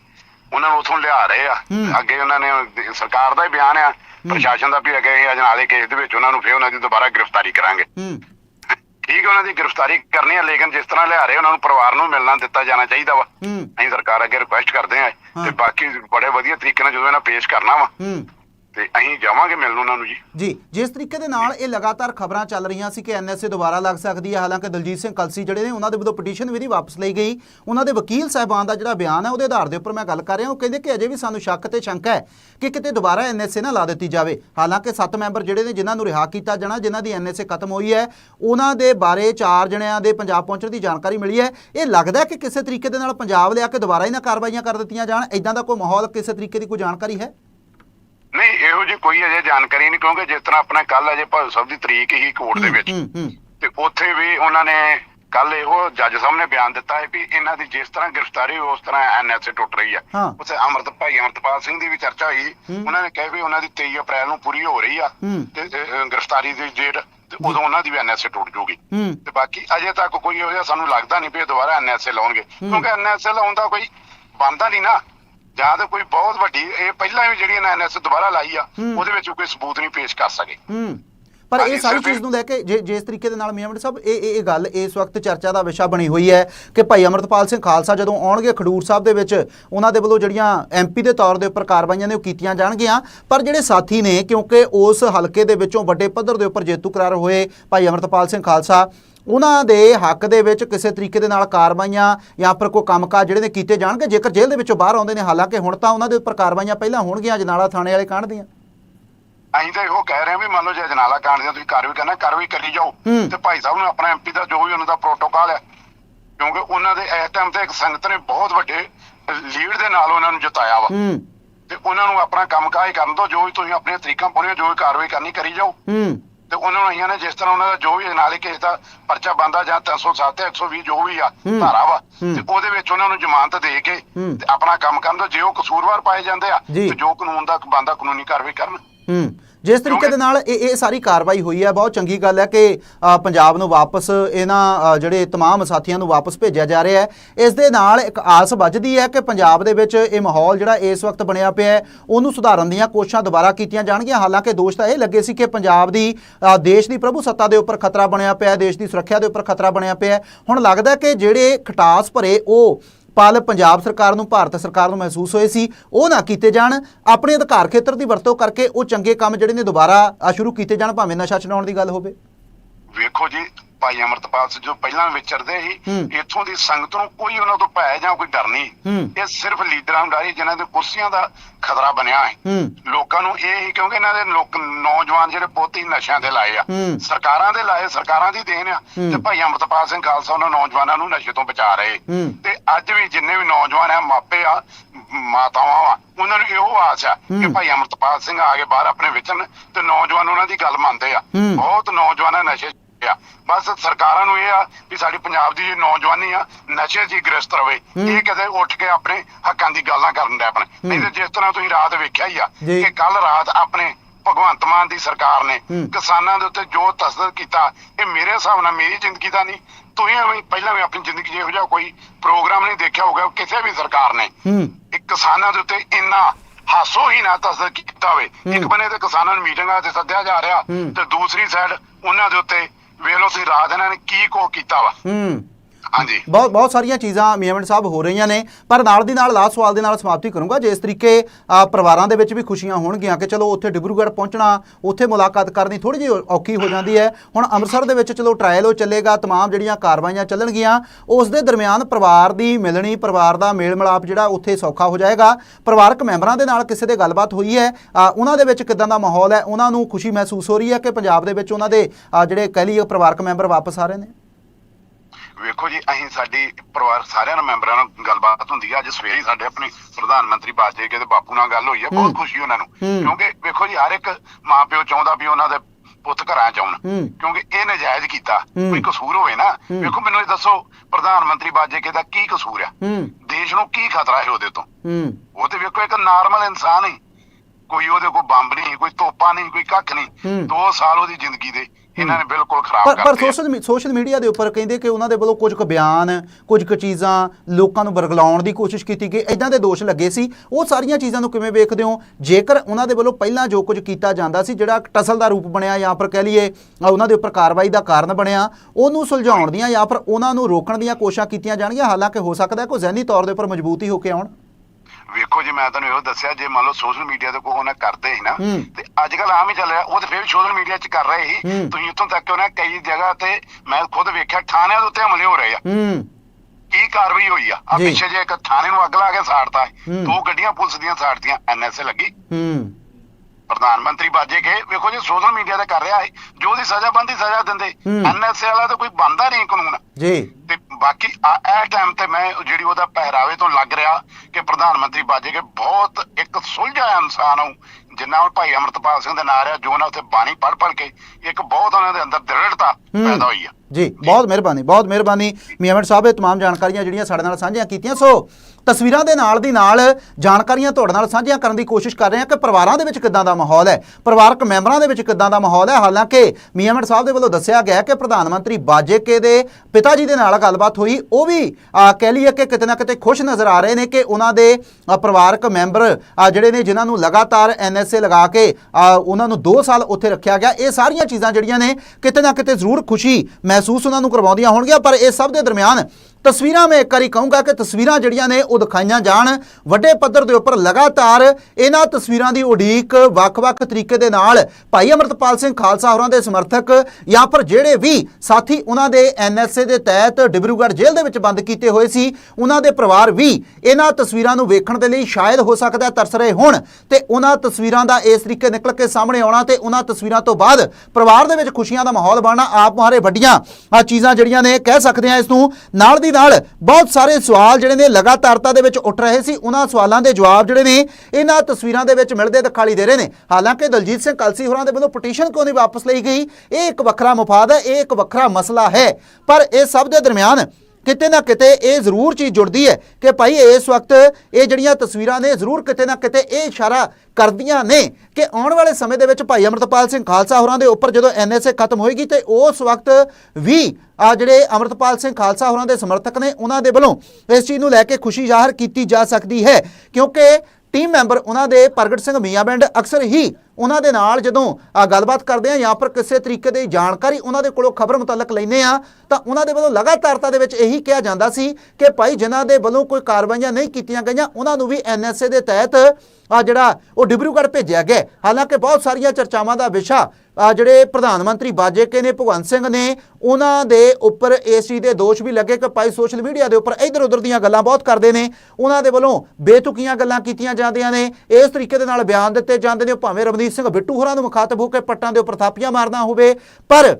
ਉਹਨਾਂ ਨੂੰ ਉਥੋਂ ਲਿਆ ਰਹੇ ਆ। ਹੂੰ। ਅੱਗੇ ਉਹਨਾਂ ਨੇ ਦੇ- ਸਰਕਾਰ ਦਾ ਹੀ ਬਿਆਨ ਆ ਪ੍ਰਸ਼ਾਸਨ ਦਾ ਵੀ ਅੱਗੇ ਅਸੀਂ ਅਜਨਾਲੇ ਕੇਸ ਦੇ ਵਿੱਚ ਉਹਨਾਂ ਨੂੰ ਫੇਰ ਉਹਨਾਂ ਦੀ ਦੁਬਾਰਾ ਗ੍ਰਿਫਤਾਰੀ ਕਰਾਂਗੇ। ਹੂੰ। ਠੀਕ ਹੈ ਉਹਨਾਂ ਦੀ ਗ੍ਰਿਫਤਾਰੀ ਕਰਨੀ ਹੈ ਲੇਕਿਨ ਜਿਸ ਤਰ੍ਹਾਂ ਲਿਆ ਰਹੇ ਉਹਨਾਂ ਨੂੰ ਪਰਿਵਾਰ ਨੂੰ ਮਿਲਣਾ ਦਿੱਤਾ ਜਾਣਾ ਚਾਹੀਦਾ ਵਾ। ਹੂੰ। ਅਸੀਂ ਸਰਕਾਰ ਅੱਗੇ ਰਿਕੁਐਸਟ ਕਰਦੇ ਹਾਂ। ਤੇ ਬਾਕੀ ਬੜੇ ਵਧੀਆ ਤਰੀਕੇ ਨਾਲ ਜਦੋਂ ਇਹਨਾਂ ਪੇਸ਼ ਕਰਨਾ ਵਾ। ਹੂੰ। ਤੇ ਅਸੀਂ ਜਾਵਾਂਗੇ ਮਿਲਣ ਉਹਨਾਂ ਨੂੰ ਜੀ। ਜੀ, ਜਿਸ ਤਰੀਕੇ ਦੇ ਨਾਲ ਇਹ ਲਗਾਤਾਰ ਖਬਰਾਂ ਚੱਲ ਰਹੀਆਂ ਸੀ ਕਿ ਐਨਐਸਏ ਦੁਬਾਰਾ ਲੱਗ ਸਕਦੀ ਹੈ, ਹਾਲਾਂਕਿ ਦਲਜੀਤ ਸਿੰਘ ਕਲਸੀ ਜਿਹੜੇ ਨੇ, ਉਹਨਾਂ ਦੇ ਵੱਲੋਂ ਪਟੀਸ਼ਨ ਵੀ ਨਹੀਂ ਵਾਪਸ ਲਈ ਗਈ। ਉਹਨਾਂ ਦੇ ਵਕੀਲ ਸਾਹਿਬਾਨ ਦਾ ਜਿਹੜਾ ਬਿਆਨ ਹੈ, ਉਹਦੇ ਆਧਾਰ ਦੇ ਉੱਪਰ ਮੈਂ ਗੱਲ ਕਰ ਰਿਹਾ ਉਹ ਕਹਿੰਦੇ ਕਿ ਅਜੇ ਵੀ ਸਾਨੂੰ ਸ਼ੱਕ ਤੇ ਸ਼ੰਕਾ ਹੈ ਕਿ ਕਿਤੇ ਦੁਬਾਰਾ ਐਨਐਸਏ ਨਾ ਲਾ ਦਿੱਤੀ ਜਾਵੇ। ਹਾਲਾਂਕਿ ਸੱਤ ਮੈਂਬਰ ਜਿਹੜੇ ਨੇ, ਜਿਨ੍ਹਾਂ ਨੂੰ ਰਿਹਾ ਕੀਤਾ ਜਾਣਾ, ਜਿਨ੍ਹਾਂ ਦੀ ਐਨਐਸਏ ਖਤਮ ਹੋਈ ਹੈ, ਉਹਨਾਂ ਦੇ ਬਾਰੇ ਚਾਰ ਜਣਿਆਂ ਦੇ ਪੰਜਾਬ ਪਹੁੰਚਣ ਦੀ ਜਾਣਕਾਰੀ ਮਿਲੀ ਹੈ। ਇਹ ਲੱਗਦਾ ਕਿ ਕਿਸੇ ਤਰੀਕੇ ਦੇ ਨਾਲ ਪੰਜਾਬ ਲਿਆ ਕੇ ਦੁਬਾਰਾ ਹੀ ਨਾ ਕਾਰਵਾਈਆਂ ਕਰ ਦਿੱਤੀਆਂ ਜਾਣ। ਇਦਾਂ ਦਾ ਕੋਈ ਮਾਹੌਲ ਕਿਸੇ ਤਰੀਕੇ ਦੀ ਕੋਈ ਜਾਣਕਾਰੀ ਹੈ? ਨਹੀਂ ਇਹੋ ਜੀ ਕੋਈ ਅਜੇ ਜਾਣਕਾਰੀ ਨਹੀਂ ਕਿਉਂਕਿ ਜਿਸ ਤਰ੍ਹਾਂ ਆਪਣਾ ਕੱਲ ਅਜੇ ਭਾਵੇਂ ਸਾਹਿਬ ਦੀ ਤਰੀਕ ਹੀ ਕੋਰਟ ਦੇ ਵਿੱਚ। ਤੇ ਉੱਥੇ ਵੀ ਉਹਨਾਂ ਨੇ ਕੱਲ ਇਹੋ ਜੱਜ ਸਾਹਿਬ ਨੇ ਬਿਆਨ ਦਿੱਤਾ ਹੈ ਵੀ ਇਹਨਾਂ ਦੀ ਜਿਸ ਤਰ੍ਹਾਂ ਗ੍ਰਿਫਤਾਰੀ ਉਸ ਤਰ੍ਹਾਂ ਐਨਐਸਏ ਟੁੱਟ ਰਹੀ ਹੈ। ਉੱਥੇ ਅਮਰਤ ਭਾਈ ਅਮਰਤਪਾਲ ਸਿੰਘ ਦੀ ਵੀ ਚਰਚਾ ਹੋਈ। ਉਹਨਾਂ ਨੇ ਕਿਹਾ ਵੀ ਉਹਨਾਂ ਦੀ 23 ਅਪ੍ਰੈਲ ਨੂੰ ਪੂਰੀ ਹੋ ਰਹੀ ਆ। ਤੇ ਗ੍ਰਿਫਤਾਰੀ ਦੀ ਡੇਟ ਤੇ ਉਦੋਂ ਉਹਨਾਂ ਦੀ ਵੀ ਐਨਐਸਏ ਟੁੱਟ ਜੂਗੀ। ਤੇ ਬਾਕੀ ਅਜੇ ਤੱਕ ਕੋਈ ਜਿਹਾ ਸਾਨੂੰ ਲੱਗਦਾ ਨਹੀਂ ਵੀ ਦੁਬਾਰਾ ਐਨਐਸਏ ਲਾਉਣਗੇ। ਕਿਉਂਕਿ ਐਨਐਸਏ ਲਾਉਣ ਦਾ ਕੋਈ ਬੰਦਾ ਨਹੀਂ ਨਾ। ਜਾਂ ਤਾਂ ਕੋਈ ਬਹੁਤ ਵੱਡੀ ਇਹ ਪਹਿਲਾਂ ਵੀ ਜਿਹੜੀਆਂ ਐਨਐਸਏ ਦੁਬਾਰਾ ਲਾਈ ਆ। ਉਹਦੇ ਵਿੱਚ ਕੋਈ ਸਬੂਤ ਨਹੀਂ ਪੇਸ਼ ਕਰ ਸਕੇ ਹੂੰ ਪਰ ਇਹ ਸਾਰੀ ਚੀਜ਼ ਨੂੰ ਲੈ ਕੇ ਜੇ ਜਿਸ ਤਰੀਕੇ ਦੇ ਨਾਲ ਮੀਆਂਮਡ ਸਾਹਿਬ ਇਹ ਇਹ ਇਹ ਗੱਲ ਇਸ ਵਕਤ ਚਰਚਾ ਦਾ ਵਿਸ਼ਾ ਬਣੀ ਹੋਈ ਹੈ ਕਿ ਭਾਈ ਅਮਰਤਪਾਲ ਸਿੰਘ ਖਾਲਸਾ ਜਦੋਂ ਆਉਣਗੇ ਖਡੂਰ ਸਾਹਿਬ ਦੇ ਵਿੱਚ ਉਹਨਾਂ ਦੇ ਵੱਲੋਂ ਜਿਹੜੀਆਂ ਐਮਪੀ ਦੇ ਤੌਰ ਦੇ ਉੱਪਰ ਕਾਰਵਾਈਆਂ ਨੇ ਉਹ ਕੀਤੀਆਂ ਜਾਣਗੀਆਂ। ਪਰ ਜਿਹੜੇ ਸਾਥੀ ਨੇ ਕਿਉਂਕਿ ਉਸ ਹਲਕੇ ਦੇ ਵਿੱਚੋਂ ਵੱਡੇ ਪੱਧਰ ਦੇ ਉੱਪਰ ਜੇਤੂ ਕਰਾਰ ਹੋਏ ਭਾਈ ਅਮਰਤਪਾਲ ਸਿੰਘ ਖਾਲਸਾ ਉਹਨਾਂ ਦੇ ਹੱਕ ਦੇ ਵਿੱਚ ਕਿਸੇ ਤਰੀਕੇ ਦੇ ਨਾਲ ਕਾਰਵਾਈਆਂ ਜਾਂ ਫਿਰ ਕੋਈ ਕੰਮਕਾਜ ਜਿਹੜੇ ਨੇ ਕੀਤੇ ਜਾਣਗੇ। ਜੇਕਰ ਜੇਲ੍ਹ ਦੇ ਵਿੱਚੋਂ ਬਾਹਰ ਆਉਂਦੇ ਨੇ ਹਾਲਾਂਕਿ ਹੁਣ ਤਾਂ ਉਹਨਾਂ ਦੇ ਉੱਪਰ ਕਾਰਵਾਈਆਂ ਪਹਿਲਾਂ ਹੋਣਗੀਆਂ ਜਨਾਲਾ ਥਾਣੇ ਵਾਲੇ ਕਾਂਡ ਦੀਆਂ ਅਸੀਂ ਤਾਂ ਇਹੋ ਕਹਿ ਰਹੇ ਹਾਂ ਵੀ ਮੰਨ ਲਓ ਜੇ ਜਨਾਲਾ ਕਾਂਡ ਦੀਆਂ ਤੁਸੀਂ ਕਾਰਵਾਈ ਕਰਨਾ ਕਾਰਵਾਈ ਕਰੀ ਜਾਓ ਹੂੰ। ਤੇ ਭਾਈ ਸਾਹਿਬ ਨੂੰ ਆਪਣਾ ਐਮਪੀ ਦਾ ਜੋ ਵੀ ਉਹਨਾਂ ਦਾ ਪ੍ਰੋਟੋਕਾਲ ਹੈ ਕਿਉਂਕਿ ਉਹਨਾਂ ਦੇ ਇਸ ਟਾਈਮ ਤੇ ਇੱਕ ਸੰਗਤ ਨੇ ਬਹੁਤ ਵੱਡੇ ਲੀਡ ਦੇ ਨਾਲ ਉਹਨਾਂ ਨੂੰ ਜਿਤਾਇਆ ਵਾ ਹੂੰ ਤੇ ਉਹਨਾਂ ਨੂੰ ਆਪਣਾ ਕੰਮਕਾਜ ਕਰਨ ਤੋਂ ਜੋ ਵੀ ਤੁਸੀਂ ਆਪਣੀਆਂ ਤਰੀਕਾਂ ਪਾਉਣੀਆਂ ਜੋ ਵੀ ਕਾਰਵਾਈ ਕਰਨੀ ਕਰੀ ਜਾਓ ਹੂੰ ਤੇ ਉਹਨਾਂ ਨੂੰ ਅਸੀਂ ਨੇ ਜਿਸ ਤਰ੍ਹਾਂ ਉਹਨਾਂ ਦਾ ਜੋ ਵੀ ਨਾਲੇ ਕੇਸ ਦਾ ਪਰਚਾ ਬੰਦਾ ਜਾਂ 307 ਤੇ 120 ਜੋ ਵੀ ਆ ਹੂੰ। ਧਾਰਾ ਵਾ ਹੂੰ। ਤੇ ਉਹਦੇ ਵਿੱਚ ਉਹਨਾਂ ਨੂੰ ਜ਼ਮਾਨਤ ਦੇ ਕੇ ਹੂੰ। ਤੇ ਆਪਣਾ ਕੰਮ ਕਰਨ ਤੋਂ ਜੇ ਉਹ ਕਸੂਰਵਾਰ ਪਾਏ ਜਾਂਦੇ ਆ ਜੀ। ਤੇ ਜੋ ਕਾਨੂੰਨ ਦਾ ਬੰਦਾ ਕਾਨੂੰਨੀ ਕਾਰਵਾਈ ਕਰਨ ਹੂੰ ਜਿਸ ਤਰੀਕੇ ਦੇ ਨਾਲ ਇਹ ਇਹ ਸਾਰੀ ਕਾਰਵਾਈ ਹੋਈ ਹੈ ਬਹੁਤ ਚੰਗੀ ਗੱਲ ਹੈ ਕਿ ਅ, ਪੰਜਾਬ ਨੂੰ ਵਾਪਸ ਇਹਨਾਂ ਅ, ਜਿਹੜੇ तमाम ਸਾਥੀਆਂ ਨੂੰ ਵਾਪਸ ਭੇਜਿਆ ਜਾ ਰਿਹਾ ਹੈ ਇਸ ਦੇ ਨਾਲ ਇੱਕ ਆਸ ਵੱਜਦੀ ਹੈ ਕਿ ਪੰਜਾਬ ਦੇ ਵਿੱਚ ਇਹ ਮਾਹੌਲ ਜਿਹੜਾ ਇਸ ਵਕਤ ਬਣਿਆ ਪਿਆ ਹੈ ਉਹਨੂੰ ਸੁਧਾਰਨ ਦੀਆਂ ਕੋਸ਼ਿਸ਼ਾਂ ਦੁਬਾਰਾ ਕੀਤੀਆਂ ਜਾਣਗੀਆਂ ਹਾਲਾਂਕਿ ਦੋਸ਼ ਤਾਂ ਇਹ ਲੱਗੇ ਸੀ ਕਿ ਪੰਜਾਬ ਦੀ ਅ, ਦੇਸ਼ ਦੀ ਪ੍ਰਭੂ ਸੱਤਾ ਦੇ ਉੱਪਰ ਖਤਰਾ ਬਣਿਆ ਪਿਆ ਹੈ ਦੇਸ਼ ਦੀ ਸੁਰੱਖਿਆ ਦੇ ਉੱਪਰ ਖਤਰਾ ਬਣਿਆ ਪਿਆ ਹੈ ਹੁਣ ਲੱਗਦਾ ਹੈ ਕਿ ਜਿਹੜੇ ਖਟਾਸ ਭਰੇ ਉਹ ਪਲ ਪੰਜਾਬ ਸਰਕਾਰ ਨੂੰ, ਭਾਰਤ ਸਰਕਾਰ ਨੂੰ ਮਹਿਸੂਸ ਹੋਏ ਸੀ। ਉਹ ਨਾ ਕੀਤੇ ਜਾਣ। ਆਪਣੇ ਅਧਿਕਾਰ ਖੇਤਰ ਦੀ ਵਰਤੋਂ ਕਰਕੇ ਉਹ ਚੰਗੇ ਕੰਮ ਜਿਹੜੇ ਨੇ ਦੁਬਾਰਾ ਸ਼ੁਰੂ ਕੀਤੇ ਜਾਣ, ਭਾਵੇਂ ਨਸ਼ਾ ਛਡਾਉਣ ਦੀ ਗੱਲ ਹੋਵੇ। ਵੇਖੋ ਜੀ ਭਾਈ ਅਮਰਤਪਾਲ ਸਿੰਘ ਜੋ ਪਹਿਲਾਂ ਵਿਚਰਦੇ ਸੀ ਹੂੰ। ਇੱਥੋਂ ਦੀ ਸੰਗਤ ਨੂੰ ਕੋਈ ਉਹਨਾਂ ਤੋਂ ਭੈ ਜਾਂ ਕੋਈ ਡਰ ਨਹੀਂ ਹੂੰ। ਇਹ ਸਿਰਫ ਲੀਡਰਾਂ ਨੂੰ ਡਰ ਸੀ ਜਿਨ੍ਹਾਂ ਦੇ ਕੁਰਸੀਆਂ ਦਾ ਖਤਰਾ ਬਣਿਆ ਹੈ ਹੂੰ ਲੋਕਾਂ ਨੂੰ ਇਹ ਹੀ ਕਿਉਂਕਿ ਇਹਨਾਂ ਦੇ ਲੋਕ ਨੌਜਵਾਨ ਜਿਹੜੇ ਪੋਤੀ ਨਸ਼ਿਆਂ ਦੇ ਲਾਏ ਆ ਹੂੰ। ਸਰਕਾਰਾਂ ਦੇ ਲਾਏ ਸਰਕਾਰਾਂ ਦੀ ਦੇਣ ਆ ਹੂੰ। ਤੇ ਭਾਈ ਅਮਰਤਪਾਲ ਸਿੰਘ ਖਾਲਸਾ ਉਹਨਾਂ ਨੌਜਵਾਨਾਂ ਨੂੰ ਨਸ਼ੇ ਤੋਂ ਬਚਾ ਰਹੇ ਹੂੰ। ਤੇ ਅੱਜ ਵੀ ਜਿੰਨੇ ਵੀ ਨੌਜਵਾਨ ਆ ਮਾਪੇ ਆ ਮਾਤਾਵਾਂ ਆ ਉਹਨਾਂ ਨੂੰ ਇਹੋ ਆਸ ਆ ਕਿ ਹੂੰ। ਭਾਈ ਅਮਰਤਪਾਲ ਸਿੰਘ ਆ ਕੇ ਬਾਹਰ ਆਪਣੇ ਵਿਚਨ ਤੇ ਨੌਜਵਾਨ ਉਹਨਾਂ ਦੀ ਗੱਲ ਮੰਨਦੇ ਆ ਹੂੰ। ਬਹੁਤ ਨੌਜਵਾਨਾਂ ਨਸ਼ੇ ਆ ਬਸ ਸਰਕਾਰਾਂ ਨੂੰ ਇਹ ਆ ਵੀ ਸਾਡੀ ਪੰਜਾਬ ਦੀ ਜਿਹੜੀ ਨੌਜਵਾਨੀ ਆ ਨਸ਼ੇ 'ਚ ਹੀ ਗ੍ਰਸਤ ਰਵੇ। ਇਹ ਕਦੇ ਉੱਠ ਕੇ ਆਪਣੇ ਹੱਕਾਂ ਦੀ ਗੱਲਾਂ ਕਰਨ ਦੇ ਆਪਣੇ ਨਹੀਂ ਤੇ ਜਿਸ ਤਰ੍ਹਾਂ ਤੁਸੀਂ ਰਾਤ ਵੇਖਿਆ ਹੀ ਆ ਜੀ। ਕਿ ਕੱਲ ਰਾਤ ਆਪਣੇ ਭਗਵੰਤ ਮਾਨ ਦੀ ਸਰਕਾਰ ਨੇ। ਕਿਸਾਨਾਂ ਦੇ ਉੱਤੇ ਜੋ ਤਸਦਦ ਕੀਤਾ ਇਹ ਮੇਰੇ ਹਿਸਾਬ ਨਾਲ ਮੇਰੀ ਜ਼ਿੰਦਗੀ ਦਾ ਨਹੀਂ ਤੁਸੀਂ ਐਵੇਂ ਪਹਿਲਾਂ ਵੀ ਆਪਣੀ ਜ਼ਿੰਦਗੀ 'ਚ ਇਹੋ ਜਿਹਾ ਕੋਈ ਪ੍ਰੋਗਰਾਮ ਨਹੀਂ ਦੇਖਿਆ ਹੋਊਗਾ ਕਿਸੇ ਵੀ ਸਰਕਾਰ ਨੇ ਇੱਕ ਕਿਸਾਨਾਂ ਦੇ ਉੱਤੇ ਇੰਨਾ ਹਾਸੋ ਹੀ ਨਾ ਤਸਦਦ ਕੀਤਾ ਹੋਵੇ। ਇੱਕ ਬੰਨੇ ਤੇ ਕਿਸਾਨਾਂ ਨੂੰ ਮੀਟਿੰਗਾਂ ਤੇ ਸੱਦਿਆ ਜਾ ਰਿਹਾ। ਤੇ ਦੂਸਰੀ ਸਾਈਡ ਉਹਨਾਂ ਦੇ ਉੱਤੇ ਵੇਖ ਲਓ ਤੁਸੀਂ ਰਾਜ ਇਹਨਾਂ ਨੇ ਕੀ ਕੋ ਕੀਤਾ ਵਾ। ਹੂੰ। ਹਾਂਜੀ ਬਹੁਤ ਬਹੁਤ ਸਾਰੀਆਂ ਚੀਜ਼ਾਂ ਮੀਆਂਮਿੰਟ ਸਾਹਿਬ ਹੋ ਰਹੀਆਂ ਨੇ ਪਰ ਨਾਲ ਦੀ ਨਾਲ ਲਾਸਟ ਸਵਾਲ ਦੇ ਨਾਲ ਸਮਾਪਤੀ ਕਰੂੰਗਾ ਜੇ ਇਸ ਤਰੀਕੇ ਅ, ਪਰਿਵਾਰਾਂ ਦੇ ਵਿੱਚ ਵੀ ਖੁਸ਼ੀਆਂ ਹੋਣਗੀਆਂ ਕਿ ਚਲੋ ਉੱਥੇ ਡਿਬਰੂਗੜ੍ਹ ਪਹੁੰਚਣਾ ਉੱਥੇ ਮੁਲਾਕਾਤ ਕਰਨੀ ਥੋੜੀ ਜਿਹੀ ਔਖੀ ਹੋ ਜਾਂਦੀ ਹੈ ਹੁਣ ਅੰਮ੍ਰਿਤਸਰ ਦੇ ਵਿੱਚ ਚਲੋ ਟ੍ਰਾਇਲ ਉਹ ਚੱਲੇਗਾ तमाम ਜਿਹੜੀਆਂ ਕਾਰਵਾਈਆਂ ਚੱਲਣਗੀਆਂ ਉਸ ਦੇ ਦਰਮਿਆਨ ਪਰਿਵਾਰ ਦੀ ਮਿਲਣੀ ਪਰਿਵਾਰ ਦਾ ਮੇਲ ਮਿਲਾਪ ਜਿਹੜਾ ਉੱਥੇ ਸੌਖਾ ਹੋ ਜਾਏਗਾ ਪਰਿਵਾਰਕ ਮੈਂਬਰਾਂ ਦੇ ਨਾਲ ਕਿਸੇ ਦੇ ਗੱਲਬਾਤ ਹੋਈ ਹੈ ਅ, ਉਹਨਾਂ ਦੇ ਵਿੱਚ ਕਿਦਾਂ ਦਾ ਮਾਹੌਲ ਹੈ ਉਹਨਾਂ ਨੂੰ ਖੁਸ਼ੀ ਮਹਿਸੂਸ ਹੋ ਰਹੀ ਹੈ ਕਿ ਪੰਜਾਬ ਦੇ ਵਿੱਚ ਉਹਨਾਂ ਦੇ ਅ, ਜਿਹੜੇ ਕਹਿ ਲਈਏ ਪਰਿਵਾਰਕ ਮੈਂਬਰ ਵਾਪਸ ਆ ਰਹੇ ਨੇ ਵੇਖੋ ਜੀ ਅਸੀਂ ਸਾਡੀ ਪਰਿਵਾਰ ਸਾਰਿਆਂ ਨਾਲ ਮੈਂਬਰਾਂ ਨਾਲ ਗੱਲਬਾਤ ਹੁੰਦੀ ਹੈ ਅੱਜ ਸਵੇਰੇ ਹੀ ਸਾਡੇ ਆਪਣੇ ਪ੍ਰਧਾਨ ਮੰਤਰੀ ਬਾਜੇ ਕੇ ਤੇ ਬਾਪੂ ਨਾਲ ਗੱਲ ਹੋਈ ਹੈ। ਬਹੁਤ ਖੁਸ਼ੀ ਉਹਨਾਂ ਨੂੰ। ਕਿਉਂਕਿ ਵੇਖੋ ਜੀ ਹਰ ਇੱਕ ਮਾਪਿਓ ਚਾਹੁੰਦਾ ਵੀ ਉਹਨਾਂ ਦੇ ਪੁੱਤ ਘਰਾਂ ਚ ਆਉਣ। ਕਿਉਂਕਿ ਇਹ ਨਜਾਇਜ਼ ਕੀਤਾ। ਕੋਈ ਕਸੂਰ ਹੋਵੇ ਨਾ। ਵੇਖੋ ਮੈਨੂੰ ਇਹ ਦੱਸੋ ਪ੍ਰਧਾਨ ਮੰਤਰੀ ਬਾਜੇ ਕੇ ਦਾ ਕੀ ਕਸੂਰ ਆ ਦੇਸ਼ ਨੂੰ ਕੀ ਖਤਰਾ ਹੈ ਉਹਦੇ ਤੋਂ ਉਹ ਤੇ ਵੇਖੋ ਇੱਕ ਨਾਰਮਲ ਇਨਸਾਨ ਹੀ ਕੋਈ ਉਹਦੇ ਕੋਲ ਬੰਬ ਨਹੀਂ ਕੋਈ ਤੋਪਾ ਨਹੀਂ ਕੋਈ ਕੱਖ। ਨਹੀਂ 2 ਸਾਲ ਉਹਦੀ ਜ਼ਿੰਦਗੀ ਦੇ ਇਹਨਾਂ ਨੇ ਬਿਲਕੁਲ ਖਰਾਬ ਪਰ ਪਰ ਕਰਤੇ ਆ। ਸੋਸ਼ਲ ਸੋਸ਼ਲ ਮੀਡੀਆ ਦੇ ਉੱਪਰ ਕਹਿੰਦੇ ਕਿ ਉਹਨਾਂ ਦੇ ਵੱਲੋਂ ਕੁਝ ਕੁ ਬਿਆਨ ਕੁਝ ਕੁ ਚੀਜ਼ਾਂ ਲੋਕਾਂ ਨੂੰ ਬਰਗਲਾਉਣ ਦੀ ਕੋਸ਼ਿਸ਼ ਕੀਤੀ ਗਈ। ਇਦਾਂ ਦੇ ਦੋਸ਼ ਲੱਗੇ ਸੀ। ਉਹ ਸਾਰੀਆਂ ਚੀਜ਼ਾਂ ਨੂੰ ਕਿਵੇਂ ਵੇਖਦੇ ਹੋ? ਜੇਕਰ ਉਹਨਾਂ ਦੇ ਵੱਲੋਂ ਪਹਿਲਾਂ ਜੋ ਕੁਝ ਕੀਤਾ ਜਾਂਦਾ ਸੀ ਜਿਹੜਾ ਟਸਲ ਦਾ ਰੂਪ ਬਣਿਆ ਜਾਂ ਫਿਰ ਕਹਿ ਲਈਏ ਉਹਨਾਂ ਦੇ ਉੱਪਰ ਕਾਰਵਾਈ ਦਾ ਕਾਰਨ ਬਣਿਆ ਉਹਨੂੰ ਸੁਲਝਾਉਣ ਦੀਆਂ ਜਾਂ ਫਿਰ ਉਹਨਾਂ ਨੂੰ ਰੋਕਣ ਦੀਆਂ ਕੋਸ਼ਿਸ਼ਾਂ ਕੀਤੀਆਂ ਜਾਣਗੀਆਂ ਹਾਲਾਂਕਿ ਹੋ ਸਕਦਾ ਹੈ ਕੋਈ ਜ਼ਹਿਨੀ ਤੌਰ ਦੇ ਉੱਪਰ ਮਜ਼ਬੂਤੀ ਹੋ ਕੇ ਆਉਣ। ਵੇਖੋ ਜੀ ਮੈਂ ਤੁਹਾਨੂੰ ਇਹੋ ਦੱਸਿਆ ਜੇ ਮੰਨ ਲਓ ਸੋਸ਼ਲ ਮੀਡੀਆ ਤੇ ਕੋਈ ਉਹਨਾਂ ਕਰਦੇ ਸੀ ਨਾ। ਤੇ ਅੱਜ ਕੱਲ ਆਮ ਹੀ ਚੱਲ ਰਿਹਾ ਉਹ ਤੇ ਫਿਰ ਵੀ ਸੋਸ਼ਲ ਮੀਡੀਆ 'ਚ ਕਰ ਰਹੇ। ਸੀ ਤੁਸੀਂ ਇੱਥੋਂ ਤੱਕ ਉਹਨਾਂ ਕਈ ਜਗ੍ਹਾ ਤੇ ਮੈਂ ਖੁਦ ਵੇਖਿਆ ਥਾਣਿਆਂ ਦੇ ਉੱਤੇ ਹਮਲੇ ਹੋ ਰਹੇ ਆ ਕੀ ਕਾਰਵਾਈ ਹੋਈ ਆ ਆ। ਪਿੱਛੇ ਜੇ ਇੱਕ ਥਾਣੇ ਨੂੰ ਅੱਗ ਲਾ ਕੇ ਸਾੜਤਾ। ਦੋ ਗੱਡੀਆਂ ਪੁਲਿਸ ਦੀਆਂ ਸਾੜਤੀਆਂ ਐਨਐਸਏ ਲੱਗੀ ਹੂੰ ਪ੍ਰਧਾਨ ਮੰਤਰੀ ਬਾਜੇ ਕੇ ਵੇਖੋ ਜੀ ਸੋਸ਼ਲ ਮੀਡੀਆ ਤੇ ਕਰ ਰਿਹਾ ਹੈ ਜੋ ਉਹਦੀ ਸਜ਼ਾ ਬੰਦੀ ਸਜ਼ਾ ਦਿੰਦੇ ਹੂੰ। ਐਨਐਸਏ ਵਾਲਾ ਤਾਂ ਕੋਈ ਬੰਦਾ ਨਹੀਂ ਕਾਨੂੰਨ ਜੀ ਤੇ ਬਾਕੀ ਆ- ਇਹ ਟਾਈਮ ਤੇ ਮੈਂ ਜਿਹੜੀ ਉਹਦਾ ਪਹਿਰਾਵੇ ਤੋਂ ਲੱਗ ਰਿਹਾ ਕਿ ਪ੍ਰਧਾਨ ਮੰਤਰੀ ਬਾਜੇ ਕੇ ਬਹੁਤ ਇੱਕ ਸੁਲਝਿਆ ਇਨਸਾਨ ਹੂੰ ਜਿੰਨਾ ਉਹ ਭਾਈ ਅਮਰਤਪਾਲ ਸਿੰਘ ਦੇ ਨਾਂ ਰਿਹਾ ਜੋ ਨਾ ਉੱਥੇ ਬਾਣੀ ਪੜ੍ਹ ਪੜ੍ਹ ਕੇ ਇੱਕ ਬਹੁਤ ਉਹਨਾਂ ਦੇ ਅੰਦਰ ਦ੍ਰਿੜਤਾ ਹੂੰ। ਪੈਦਾ ਹੋਈ ਆ ਜੀ ਬਹੁਤ ਮਿਹਰਬਾਨੀ ਬਹੁਤ ਮਿਹਰਬਾਨੀ ਮੀਆਂਮਿੰਟ ਸਾਹਿਬ ਇਹ तमाम ਜਾਣਕਾਰੀਆਂ ਜਿਹੜੀਆਂ ਸਾਡੇ ਨਾਲ ਸਾਂਝੀਆਂ ਕੀਤੀਆਂ ਸੋ ਤਸਵੀਰਾਂ ਦੇ ਨਾਲ ਦੀ ਨਾਲ ਜਾਣਕਾਰੀਆਂ ਤੁਹਾਡੇ ਨਾਲ ਸਾਂਝੀਆਂ ਕਰਨ ਦੀ ਕੋਸ਼ਿਸ਼ ਕਰ ਰਹੇ ਹਾਂ ਕਿ ਪਰਿਵਾਰਾਂ ਦੇ ਵਿੱਚ ਕਿੱਦਾਂ ਦਾ ਮਾਹੌਲ ਹੈ। ਪਰਿਵਾਰਕ ਮੈਂਬਰਾਂ ਦੇ ਵਿੱਚ ਕਿੱਦਾਂ ਦਾ ਮਾਹੌਲ ਹੈ? ਹਾਲਾਂਕਿ ਮੀਆਂਮਿੰਟ ਸਾਹਿਬ ਦੇ ਵੱਲੋਂ ਦੱਸਿਆ ਗਿਆ ਕਿ ਪ੍ਰਧਾਨ ਮੰਤਰੀ ਬਾਜੇਕੇ ਦੇ ਪਿਤਾ ਜੀ ਦੇ ਨਾਲ ਗੱਲਬਾਤ ਹੋਈ। ਉਹ ਵੀ ਕਹਿ ਲਈਏ ਕਿ ਕਿਤੇ ਨਾ ਕਿਤੇ ਖੁਸ਼ ਨਜ਼ਰ ਆ ਰਹੇ ਨੇ ਕਿ ਉਹਨਾਂ ਦੇ ਪਰਿਵਾਰਕ ਮੈਂਬਰ ਜਿਹੜੇ ਨੇ ਜਿਨ੍ਹਾਂ ਨੂੰ ਲਗਾਤਾਰ ਐਨਐਸਏ ਲਗਾ ਕੇ ਉਹਨਾਂ ਨੂੰ 2 ਸਾਲ ਉੱਥੇ ਰੱਖਿਆ ਗਿਆ। ਇਹ ਸਾਰੀਆਂ ਚੀਜ਼ਾਂ ਜਿਹੜੀਆਂ ਨੇ ਕਿਤੇ ਨਾ ਕਿਤੇ ਜ਼ਰੂਰ ਖੁਸ਼ੀ ਮਹਿਸੂਸ ਉਹਨਾਂ ਨੂੰ ਕਰਵਾਉਂਦੀਆਂ ਹੋਣਗੀਆਂ। ਪਰ ਇਹ ਸਭ ਦੇ ਦਰਮਿਆਨ ਤਸਵੀਰਾਂ ਮੈਂ ਇੱਕ ਵਾਰੀ ਕਹੂੰਗਾ ਕਿ ਤਸਵੀਰਾਂ ਜਿਹੜੀਆਂ ਨੇ ਉਹ ਦਿਖਾਈਆਂ ਜਾਣ। ਵੱਡੇ ਪੱਧਰ ਦੇ ਉੱਪਰ ਲਗਾਤਾਰ ਇਹਨਾਂ ਤਸਵੀਰਾਂ ਦੀ ਉਡੀਕ ਵੱਖ-ਵੱਖ ਤਰੀਕੇ ਦੇ ਨਾਲ ਭਾਈ ਅਮਰਤਪਾਲ ਸਿੰਘ ਖਾਲਸਾ ਹੋਰਾਂ ਦੇ ਸਮਰਥਕ ਜਾਂ ਫਿਰ ਜਿਹੜੇ ਵੀ ਸਾਥੀ ਉਹਨਾਂ ਦੇ ਐਨਐਸਏ ਦੇ ਤਹਿਤ ਡਿਬਰੂਗੜ੍ਹ ਜੇਲ੍ਹ ਦੇ ਵਿੱਚ ਬੰਦ ਕੀਤੇ ਹੋਏ ਸੀ, ਉਹਨਾਂ ਦੇ ਪਰਿਵਾਰ ਵੀ ਇਹਨਾਂ ਤਸਵੀਰਾਂ ਨੂੰ ਵੇਖਣ ਦੇ ਲਈ ਸ਼ਾਇਦ ਹੋ ਸਕਦਾ ਤਰਸ ਰਹੇ ਹੋਣ ਤੇ ਉਹਨਾਂ ਤਸਵੀਰਾਂ ਦਾ ਇਸ ਤਰੀਕੇ ਨਿਕਲ ਕੇ ਸਾਹਮਣੇ ਆਉਣਾ ਤੇ ਉਹਨਾਂ ਤਸਵੀਰਾਂ ਤੋਂ ਬਾਅਦ ਪਰਿਵਾਰ ਦੇ ਵਿੱਚ ਖੁਸ਼ੀਆਂ ਦਾ ਮਾਹੌਲ ਬਣਨਾ ਆਪ ਮੁਹਾਰੇ ਵੱਡੀਆਂ ਆ ਚੀਜ਼ਾਂ ਜਿਹੜੀਆਂ ਨੇ ਕਹਿ ਸਕਦੇ ਆ ਇਸ ਨੂੰ। ਨਾਲ ਦੀ ਨਾਲ ਬਹੁਤ ਸਾਰੇ ਸਵਾਲ ਜਿਹੜੇ ਨੇ ਲਗਾਤਾਰਤਾ ਦੇ ਵਿੱਚ ਉੱਠ ਰਹੇ ਸੀ। ਉਹਨਾਂ ਸਵਾਲਾਂ ਦੇ ਜਵਾਬ ਜਿਹੜੇ ਨੇ ਇਹਨਾਂ ਤਸਵੀਰਾਂ ਦੇ ਵਿੱਚ ਮਿਲਦੇ ਦਿਖਾਈ ਦੇ ਰਹੇ ਨੇ। ਹਾਲਾਂਕਿ ਦਲਜੀਤ ਸਿੰਘ ਕਲਸੀ ਹੋਰਾਂ ਦੇ ਵੱਲੋਂ ਪਟੀਸ਼ਨ ਕਿਉਂ ਨਹੀਂ ਵਾਪਸ ਲਈ ਗਈ? ਇਹ ਇੱਕ ਵੱਖਰਾ ਮਫਾਦ ਹੈ, ਇਹ ਇੱਕ ਵੱਖਰਾ ਮਸਲਾ ਹੈ। ਪਰ ਇਹ ਸਭ ਦੇ ਦਰਮਿਆਨ ਕਿਤੇ ਨਾ ਕਿਤੇ ਇਹ ਜ਼ਰੂਰ ਚੀਜ਼ ਜੁੜਦੀ ਹੈ ਕਿ ਭਾਈ ਇਸ ਵਕਤ ਇਹ ਜਿਹੜੀਆਂ ਤਸਵੀਰਾਂ ਨੇ ਜ਼ਰੂਰ ਕਿਤੇ ਨਾ ਕਿਤੇ ਇਹ ਇਸ਼ਾਰਾ ਕਰਦੀਆਂ ਨੇ ਕਿ ਆਉਣ ਵਾਲੇ ਸਮੇਂ ਦੇ ਵਿੱਚ ਭਾਈ ਅਮਰਤਪਾਲ ਸਿੰਘ ਖਾਲਸਾ ਹੋਰਾਂ ਦੇ ਉੱਪਰ ਜਦੋਂ ਐਨਐਸਏ ਖਤਮ ਹੋਏਗੀ ਤੇ ਉਸ ਵਕਤ ਵੀ ਆ ਜਿਹੜੇ ਅਮਰਤਪਾਲ ਸਿੰਘ ਖਾਲਸਾ ਹੋਰਾਂ ਦੇ ਸਮਰਥਕ ਨੇ ਉਹਨਾਂ ਦੇ ਵੱਲੋਂ ਇਸ ਚੀਜ਼ ਨੂੰ ਲੈ ਕੇ ਖੁਸ਼ੀ ਜ਼ਾਹਰ ਕੀਤੀ ਜਾ ਸਕਦੀ ਹੈ ਕਿਉਂਕਿ ਟੀਮ ਮੈਂਬਰ ਉਹਨਾਂ ਦੇ ਪ੍ਰਗਟ ਸਿੰਘ ਮੀਆਂਬੈਂਡ ਅਕਸਰ ਹੀ ਉਹਨਾਂ ਦੇ ਨਾਲ ਜਦੋਂ ਗੱਲਬਾਤ ਕਰਦੇ ਆ ਜਾਂ ਫਿਰ ਕਿਸੇ ਤਰੀਕੇ ਦੀ ਜਾਣਕਾਰੀ ਉਹਨਾਂ ਦੇ ਕੋਲੋਂ ਖਬਰ ਮੁਤਲਕ ਲੈਨੇ ਆ ਤਾਂ ਉਹਨਾਂ ਦੇ ਵੱਲੋਂ ਲਗਾਤਾਰਤਾ ਦੇ ਵਿੱਚ ਇਹੀ ਕਿਹਾ ਜਾਂਦਾ ਸੀ ਕਿ ਭਾਈ ਜਿਨ੍ਹਾਂ ਦੇ ਵੱਲੋਂ ਕੋਈ ਕਾਰਵਾਈਆਂ ਨਹੀਂ ਕੀਤੀਆਂ ਗਈਆਂ, ਉਹਨਾਂ ਨੂੰ ਵੀ ਐਨਐਸਏ ਦੇ ਤਹਿਤ ਆ ਜਿਹੜਾ ਉਹ ਡਿਬਰੂਗੜ੍ਹ ਭੇਜਿਆ ਗਿਆ ਹਾਲਾਂਕਿ ਬਹੁਤ ਸਾਰੀਆਂ ਚਰਚਾਵਾਂ ਦਾ ਵਿਸ਼ਾ ਜਿਹੜੇ ਪ੍ਰਧਾਨ ਮੰਤਰੀ ਬਾਜੇਕੇ ਨੇ, ਭਗਵੰਤ ਸਿੰਘ ਨੇ, ਉਹਨਾਂ ਦੇ ਉੱਪਰ ਇਸ ਚੀਜ਼ ਦੇ ਦੋਸ਼ ਵੀ ਲੱਗੇ। ਕਿ ਭਾਈ ਸੋਸ਼ਲ ਮੀਡੀਆ ਦੇ ਉੱਪਰ ਇੱਧਰ ਉੱਧਰ ਦੀਆਂ ਗੱਲਾਂ ਬਹੁਤ ਕਰਦੇ ਨੇ। ਉਹਨਾਂ ਦੇ ਵੱਲੋਂ ਬੇਤੁਕੀਆਂ ਗੱਲਾਂ ਕੀਤੀਆਂ ਜਾਂਦੀਆਂ ਨੇ। ਇਸ ਤਰੀਕੇ ਦੇ ਨਾਲ ਬਿਆਨ ਦਿੱਤੇ ਜਾਂਦੇ ਨੇ। ਭਾਵੇਂ ਰਵਨੀਤ ਸਿੰਘ ਬਿੱਟੂ ਹੋਰਾਂ ਨੂੰ ਮੁਖਾਤਬ ਹੋ ਕੇ ਪੱਟਾਂ ਦੇ ਉੱਪਰ ਥਾਪੀਆਂ ਮਾਰਨਾ ਹੋਵੇ, ਪਰ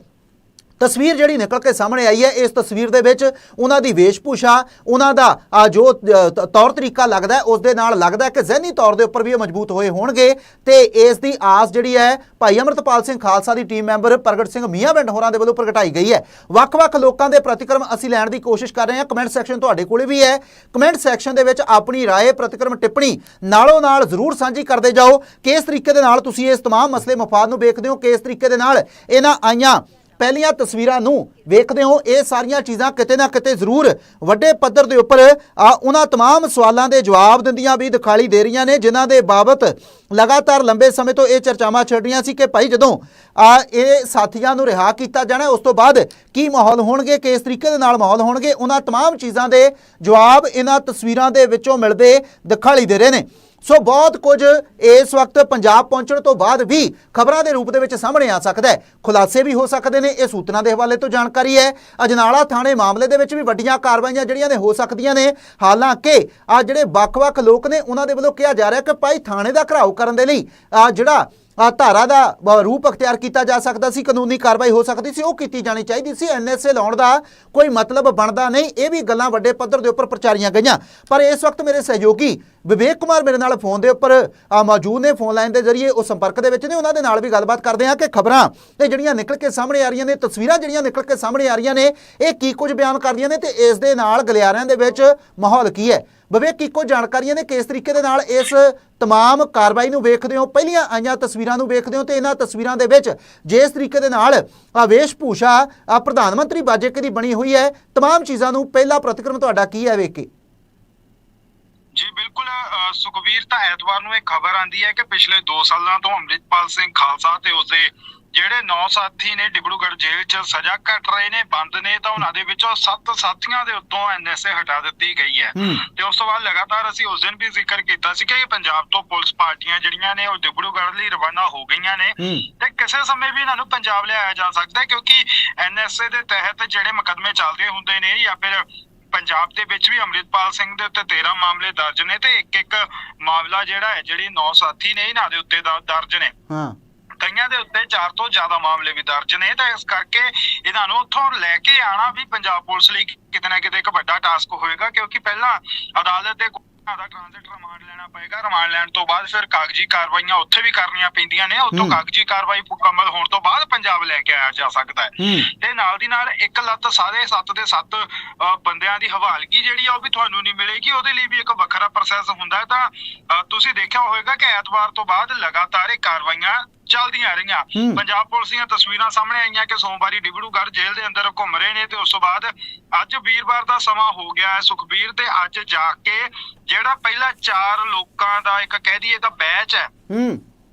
ਤਸਵੀਰ ਜਿਹੜੀ ਨਿਕਲ ਕੇ ਸਾਹਮਣੇ ਆਈ ਹੈ ਇਸ ਤਸਵੀਰ ਦੇ ਵਿੱਚ ਉਹਨਾਂ ਦੀ ਵੇਸ਼ਭੂਸ਼ਾ ਉਹਨਾਂ ਦਾ ਆ, ਜੋ ਅ, ਤ- ਤੌਰ ਤਰੀਕਾ ਲੱਗਦਾ ਹੈ ਉਸ ਦੇ ਨਾਲ ਲੱਗਦਾ ਹੈ ਕਿ ਜ਼ਹਿਨੀ ਤੌਰ ਦੇ ਉੱਪਰ ਵੀ ਇਹ ਮਜ਼ਬੂਤ ਹੋਏ ਹੋਣਗੇ ਤੇ ਇਸ ਦੀ ਆਸ ਜਿਹੜੀ ਹੈ ਭਾਈ ਅਮਰਤਪਾਲ ਸਿੰਘ ਖਾਲਸਾ ਦੀ ਟੀਮ ਮੈਂਬਰ ਪ੍ਰਗਟ ਸਿੰਘ ਮੀਆਂਵਿੰਡ ਹੋਰਾਂ ਦੇ ਵੱਲੋਂ ਪ੍ਰਗਟਾਈ ਗਈ ਹੈ ਵੱਖ-ਵੱਖ ਲੋਕਾਂ ਦੇ ਪ੍ਰਤੀਕਰਮ ਅਸੀਂ ਲੈਣ ਦੀ ਕੋਸ਼ਿਸ਼ ਕਰ ਰਹੇ ਹਾਂ ਕਮੈਂਟ ਸੈਕਸ਼ਨ ਤੁਹਾਡੇ ਕੋਲੇ ਵੀ ਹੈ ਕਮੈਂਟ ਸੈਕਸ਼ਨ ਦੇ ਵਿੱਚ ਆਪਣੀ رائے ਪ੍ਰਤੀਕਰਮ ਟਿੱਪਣੀ ਨਾਲੋਂ ਨਾਲ ਜ਼ਰੂਰ ਸਾਂਝੀ ਕਰਦੇ ਜਾਓ ਕਿ ਇਸ ਤਰੀਕੇ ਦੇ ਨਾਲ ਤੁਸੀਂ ਇਸ तमाम ਮਸਲੇ ਮਫਾਦ ਨੂੰ ਵੇਖਦੇ ਹੋ ਕਿ ਇਸ ਤਰੀਕੇ ਦੇ ਨਾਲ ਇਹਨਾਂ ਆਈਆਂ ਪਹਿਲੀਆਂ ਤਸਵੀਰਾਂ ਨੂੰ ਵੇਖਦੇ ਹੋ ਇਹ ਸਾਰੀਆਂ ਚੀਜ਼ਾਂ ਕਿਤੇ ਨਾ ਕਿਤੇ ਜ਼ਰੂਰ ਵੱਡੇ ਪੱਧਰ ਦੇ ਉੱਪਰ ਆ, ਉਹਨਾਂ तमाम ਸਵਾਲਾਂ ਦੇ ਜਵਾਬ ਦਿੰਦੀਆਂ ਵੀ ਦਿਖਾਈ ਦੇ ਰਹੀਆਂ ਨੇ ਜਿਨ੍ਹਾਂ ਦੇ ਬਾਬਤ ਲਗਾਤਾਰ ਲੰਬੇ ਸਮੇਂ ਤੋਂ ਇਹ ਚਰਚਾਵਾਂ ਛਿੜ ਰਹੀਆਂ ਸੀ ਕਿ ਭਾਈ ਜਦੋਂ ਆ ਇਹ ਸਾਥੀਆਂ ਨੂੰ ਰਿਹਾ ਕੀਤਾ ਜਾਣਾ ਉਸ ਤੋਂ ਬਾਅਦ ਕੀ ਮਾਹੌਲ ਹੋਣਗੇ ਕਿਸ ਤਰੀਕੇ ਦੇ ਨਾਲ ਮਾਹੌਲ ਹੋਣਗੇ ਉਹਨਾਂ तमाम ਚੀਜ਼ਾਂ ਦੇ ਜਵਾਬ ਇਹਨਾਂ ਤਸਵੀਰਾਂ ਦੇ ਵਿੱਚੋਂ ਮਿਲਦੇ ਦਿਖਾਈ ਦੇ ਰਹੇ ਨੇ ਸੋ ਬਹੁਤ ਕੁਝ ਇਸ ਵਕਤ ਪੰਜਾਬ ਪਹੁੰਚਣ ਤੋਂ ਬਾਅਦ ਵੀ ਖਬਰਾਂ ਦੇ ਰੂਪ ਦੇ ਵਿੱਚ ਸਾਹਮਣੇ ਆ ਸਕਦਾ ਹੈ। ਖੁਲਾਸੇ ਵੀ ਹੋ ਸਕਦੇ ਨੇ, ਇਹ ਸੂਤਰਾਂ ਦੇ ਹਵਾਲੇ ਤੋਂ ਜਾਣਕਾਰੀ ਹੈ। ਅਜਨਾਲਾ ਥਾਣੇ ਮਾਮਲੇ ਦੇ ਵਿੱਚ ਵੀ ਵੱਡੀਆਂ ਕਾਰਵਾਈਆਂ ਜਿਹੜੀਆਂ ਨੇ ਹੋ ਸਕਦੀਆਂ ਨੇ। ਹਾਲਾਂਕਿ ਆ ਜਿਹੜੇ ਵੱਖ-ਵੱਖ ਲੋਕ ਨੇ, ਉਹਨਾਂ ਦੇ ਵੱਲੋਂ ਕਿਹਾ ਜਾ ਰਿਹਾ ਕਿ ਭਾਈ ਥਾਣੇ ਦਾ ਘਰਾਓ ਕਰਨ ਦੇ ਲਈ ਆ ਜਿਹੜਾ ਧਾਰਾ ਦਾ ਰੂਪ ਅਖਤਿਆਰ ਕੀਤਾ ਜਾ ਸਕਦਾ ਸੀ, ਕਾਨੂੰਨੀ ਕਾਰਵਾਈ ਹੋ ਸਕਦੀ ਸੀ, ਉਹ ਕੀਤੀ ਜਾਣੀ ਚਾਹੀਦੀ ਸੀ। ਐਨਐਸਏ ਲਾਉਣ ਦਾ ਕੋਈ ਮਤਲਬ ਬਣਦਾ ਨਹੀਂ, ਇਹ ਵੀ ਗੱਲਾਂ ਵੱਡੇ ਪੱਧਰ ਦੇ ਉੱਪਰ ਪ੍ਰਚਾਰੀਆਂ ਗਈਆਂ। ਪਰ ਇਸ ਵਕਤ ਮੇਰੇ ਸਹਿਯੋਗੀ ਵਿਵੇਕ ਕੁਮਾਰ ਮੇਰੇ ਨਾਲ ਫੋਨ ਦੇ ਉੱਪਰ ਮੌਜੂਦ ਨੇ ਫੋਨ ਲਾਈਨ ਦੇ ਜ਼ਰੀਏ, ਉਹ ਸੰਪਰਕ ਦੇ ਵਿੱਚ ਨੇ, ਉਹਨਾਂ ਦੇ ਨਾਲ ਵੀ ਗੱਲਬਾਤ ਕਰਦੇ ਹਾਂ ਕਿ ਖਬਰਾਂ ਇਹ ਜਿਹੜੀਆਂ ਨਿਕਲ ਕੇ ਸਾਹਮਣੇ ਆ ਰਹੀਆਂ ਨੇ, ਤਸਵੀਰਾਂ ਜਿਹੜੀਆਂ ਨਿਕਲ ਕੇ ਸਾਹਮਣੇ ਆ ਰਹੀਆਂ ਨੇ, ਇਹ ਕੀ ਕੁਝ ਬਿਆਨ ਕਰਦੀਆਂ ਨੇ ਤੇ ਇਸ ਦੇ ਨਾਲ ਗਲਿਆਰਿਆਂ ਦੇ ਵਿੱਚ ਮਾਹੌਲ ਕੀ ਹੈ? ਵਿਵੇਕ ਕੀ ਜਾਣਕਾਰੀਆਂ ਨੇ ਕਿਸ ਤਰੀਕੇ ਦੇ ਨਾਲ ਇਸ ਤਮਾਮ ਕਾਰਵਾਈ ਨੂੰ ਵੇਖਦੇ ਹੋ? ਪਹਿਲੀਆਂ ਆਈਆਂ ਤਸਵੀਰਾਂ ਨੂੰ ਵੇਖਦੇ ਹੋ ਤੇ ਇਹਨਾਂ ਤਸਵੀਰਾਂ ਦੇ ਵਿੱਚ ਜਿਸ ਤਰੀਕੇ ਦੇ ਨਾਲ ਆ ਵੇਸ਼ਭੂਸ਼ਾ ਪ੍ਰਧਾਨ ਮੰਤਰੀ ਬਾਜੇਕੇ ਦੀ ਬਣੀ ਹੋਈ ਹੈ। ਤਮਾਮ ਚੀਜ਼ਾਂ ਨੂੰ ਪਹਿਲਾ ਪ੍ਰਤੀਕਰਮ ਤੁਹਾਡਾ ਕੀ ਹੈ ਵੇਖ ਕੇ? ਜੀ ਬਿਲਕੁਲ ਅ, ਸੁਖਬੀਰ ਤਾਂ ਐਤਵਾਰ ਨੂੰ ਇਹ ਖਬਰ ਆਂਦੀ ਹੈ ਕਿ ਪਿਛਲੇ 2 ਸਾਲਾਂ ਤੋਂ ਅੰਮ੍ਰਿਤਪਾਲ ਸਿੰਘ ਖਾਲਸਾ ਤੇ ਉਸਦੇ ਜਿਹੜੇ 9 ਸਾਥੀ ਨੇ ਡਿਬੜੂਗੜ੍ਹ ਜੇਲ੍ਹ 'ਚ ਸਜ਼ਾ ਕੱਟ ਰਹੇ ਨੇ ਬੰਦ ਨੇ ਤਾਂ ਉਹਨਾਂ ਦੇ ਵਿੱਚੋਂ 7 ਸਾਥੀਆਂ ਦੇ ਉੱਤੋਂ ਐਨਐਸਏ ਹਟਾ ਦਿੱਤੀ ਗਈ ਹੈ। ਤੇ ਉਸ ਤੋਂ ਬਾਅਦ ਲਗਾਤਾਰ ਅਸੀਂ ਉਸ ਦਿਨ ਵੀ ਜ਼ਿਕਰ ਕੀਤਾ ਸੀ ਕਿ ਇਹ ਪੰਜਾਬ ਤੋਂ ਪੁਲਿਸ ਪਾਰਟੀਆਂ ਜਿਹੜੀਆਂ ਨੇ ਉਹ ਡਿਬੜੂਗੜ੍ਹ ਲਈ ਰਵਾਨਾ ਹੋ ਗਈਆਂ ਨੇ। ਤੇ ਕਿਸੇ ਸਮੇਂ ਵੀ ਇਹਨਾਂ ਨੂੰ ਪੰਜਾਬ ਲਿਆਇਆ ਜਾ ਸਕਦਾ ਹੈ ਕਿਉਂਕਿ ਐਨਐਸਏ ਦੇ ਤਹਿਤ ਜਿਹੜੇ ਮੁਕੱਦਮੇ ਚੱਲਦੇ ਹੁੰਦੇ ਨੇ ਜਾਂ ਫਿਰ ਪੰਜਾਬ ਦੇ ਵਿੱਚ ਵੀ ਅੰਮ੍ਰਿਤਪਾਲ ਸਿੰਘ ਦੇ ਉੱਤੇ 13 ਮਾਮਲੇ ਦਰਜ ਨੇ ਤੇ ਇੱਕ ਇੱਕ ਮਾਮਲਾ ਜਿਹੜਾ ਹੈ ਜਿਹੜੀ 9 ਸਾਥੀ ਨੇ ਇਹਨਾਂ ਦੇ ਉੱਤੇ ਦਰਜ ਨੇ। ਹਾਂ। ਕਈਆਂ ਦੇ ਉੱਤੇ 4 ਤੋਂ ਜ਼ਿਆਦਾ ਮਾਮਲੇ ਵੀ ਦਰਜ ਨੇ ਤਾਂ ਇਸ ਕਰਕੇ ਇਹਨਾਂ ਨੂੰ ਉੱਥੋਂ ਲੈ ਕੇ ਆਣਾ ਵੀ ਪੰਜਾਬ ਪੁਲਿਸ ਲਈ ਕਿਤੇ ਨਾ ਕਿਤੇ ਇੱਕ ਵੱਡਾ ਟਾਸਕ ਹੋਏਗਾ ਕਿਉਂਕਿ ਪਹਿਲਾਂ ਅਦਾਲਤ ਦੇ ਦਾ ਟ੍ਰਾਂਜ਼ਿਟ ਰਿਮਾਂਡ ਲੈਣਾ ਪਏਗਾ ਰਿਮਾਂਡ ਲੈਣ ਤੋਂ ਬਾਅਦ ਫਿਰ ਕਾਗਜ਼ੀ ਕਾਰਵਾਈਆਂ ਉੱਥੇ ਵੀ ਕਰਨੀਆਂ ਪੈਂਦੀਆਂ ਨੇ ਉੱਥੋਂ ਹੂੰ। ਕਾਗਜ਼ੀ ਕਾਰਵਾਈ ਮੁਕੰਮਲ ਹੋਣ ਤੋਂ ਬਾਅਦ ਪੰਜਾਬ ਲੈ ਕੇ ਆਇਆ ਜਾ ਸਕਦਾ ਹੈ ਤੇ ਨਾਲ ਦੀ ਨਾਲ ਇੱਕ ਲੱਤ ਸਾਰੇ ਸੱਤ ਦੇ ਸੱਤ ਅ, ਬੰਦਿਆਂ ਦੀ ਹਵਾਲਗੀ ਜਿਹੜੀ ਆ ਉਹ ਵੀ ਤੁਹਾਨੂੰ ਨਹੀਂ ਮਿਲੇਗੀ ਉਹਦੇ ਲਈ ਵੀ ਇੱਕ ਵੱਖਰਾ ਪ੍ਰੋਸੈਸ ਹੁੰਦਾ ਹੈ ਤਾਂ ਤੁਸੀਂ ਦੇਖਿਆ ਹੋਵੇਗਾ ਕਿ ਐਤਵਾਰ ਤੋਂ ਬਾਅਦ ਲਗਾਤਾਰ ਇਹ ਕਾਰਵਾਈਆਂ ਚੱਲਦੀਆਂ ਰਹੀਆਂ। ਪੰਜਾਬ ਪੁਲਿਸ ਦੀਆਂ ਤਸਵੀਰਾਂ ਸਾਹਮਣੇ ਆਈਆਂ ਕਿ ਸੋਮਵਾਰੀ ਡਿਬੜੂਗੜ੍ਹ ਜੇਲ੍ਹ ਦੇ ਅੰਦਰ ਘੁੰਮ ਰਹੇ ਨੇ ਤੇ ਉਸ ਤੋਂ ਬਾਅਦ ਅੱਜ ਵੀਰਵਾਰ ਦਾ ਸਮਾਂ ਹੋ ਗਿਆ ਹੈ ਸੁਖਬੀਰ ਤੇ ਅੱਜ ਜਾ ਕੇ ਜਿਹੜਾ ਪਹਿਲਾ ਚਾਰ ਲੋਕਾਂ ਦਾ ਇੱਕ ਕਹਿ ਦਈਏ ਤਾਂ ਬੈਚ ਹੈ ਹੂੰ।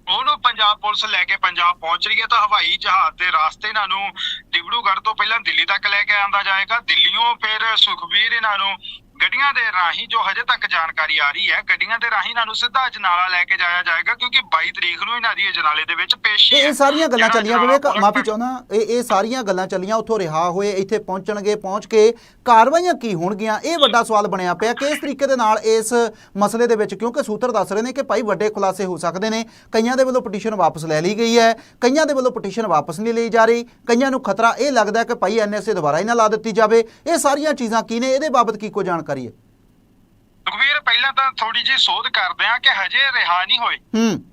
ਉਹਨੂੰ ਪੰਜਾਬ ਪੁਲਿਸ ਲੈ ਕੇ ਪੰਜਾਬ ਪਹੁੰਚ ਰਹੀ ਹੈ ਤਾਂ ਹਵਾਈ ਜਹਾਜ਼ ਦੇ ਰਾਸਤੇ ਇਹਨਾਂ ਨੂੰ ਡਿਬੜੂਗੜ੍ਹ ਤੋਂ ਪਹਿਲਾਂ ਦਿੱਲੀ ਤੱਕ ਲੈ ਕੇ ਆਂਦਾ ਜਾਏਗਾ। ਦਿੱਲੀੋਂ ਫਿਰ ਸੁਖਬੀਰ ਇਹਨਾਂ ਨੂੰ ਗੱਡੀਆਂ ਦੇ ਰਾਹੀਂ ਜੋ ਹਜੇ ਤੱਕ ਜਾਣਕਾਰੀ ਆ ਰਹੀ ਹੈ ਗੱਡੀਆਂ ਦੇ ਰਾਹੀਂ ਇਹਨਾਂ ਨੂੰ ਸਿੱਧਾ ਅਜਨਾਲਾ ਲੈ ਕੇ ਜਾਇਆ ਜਾਏਗਾ ਕਿਉਂਕਿ 22 ਤਰੀਕ ਨੂੰ ਇਹਨਾਂ ਦੀ ਅਜਨਾਲੇ ਦੇ ਵਿੱਚ ਪੇਸ਼ੀ ਇਹ ਹੈ। ਇਹ ਸਾਰੀਆਂ ਗੱਲਾਂ ਚੱਲੀਆਂ ਵਿਵੇਕ ਮਾਫੀ ਚਾਹੁੰਦਾ ਇਹ ਇਹ ਸਾਰੀਆਂ ਗੱਲਾਂ ਚੱਲੀਆਂ ਉੱਥੋਂ ਰਿਹਾ ਹੋਏ ਇੱਥੇ ਪਹੁੰਚਣਗੇ ਪਹੁੰਚ ਕੇ ਕਾਰਵਾਈਆਂ ਕੀ ਹੋਣਗੀਆਂ ਇਹ ਵੱਡਾ ਸਵਾਲ ਬਣਿਆ ਪਿਆ ਕਿਸ ਤਰੀਕੇ ਦੇ ਨਾਲ ਇਸ ਮਸਲੇ ਦੇ ਵਿੱਚ ਕਿਉਂਕਿ ਸੂਤਰ ਦੱਸ ਰਹੇ ਨੇ ਕਿ ਭਾਈ ਵੱਡੇ ਖੁਲਾਸੇ ਹੋ ਸਕਦੇ ਨੇ ਕਈਆਂ ਦੇ ਵੱਲੋਂ ਪਟੀਸ਼ਨ ਵਾਪਸ ਲੈ ਲਈ ਗਈ ਹੈ ਕਈਆਂ ਦੇ ਵੱਲੋਂ ਪਟੀਸ਼ਨ ਵਾਪਸ ਨਹੀਂ ਲਈ ਜਾ ਰਹੀ ਕਈਆਂ ਨੂੰ ਖਤਰਾ ਇਹ ਲੱਗਦਾ ਕਿ ਭਾਈ ਐਨਐਸਏ ਦੁਬਾਰਾ ਹੀ ਨਾ ਲਾ ਦਿੱਤੀ ਜਾਵੇ ਇਹ ਸਾਰੀਆਂ ਚੀਜ਼ਾਂ ਕੀ ਨੇ ਇਹਦੇ ਬਾਬਤ ਕੀ ਕੋ ਜਾਣਕਾਰੀ? ਹੈ ਸੁਖਬੀਰ ਪਹਿਲਾਂ ਤਾਂ ਥੋੜੀ ਜਿਹੀ ਸੋਧ ਕਰਦੇ ਆ ਕਿ ਹਜੇ ਰਿਹਾ ਨਹੀਂ ਹੋਏ। ਹੂੰ।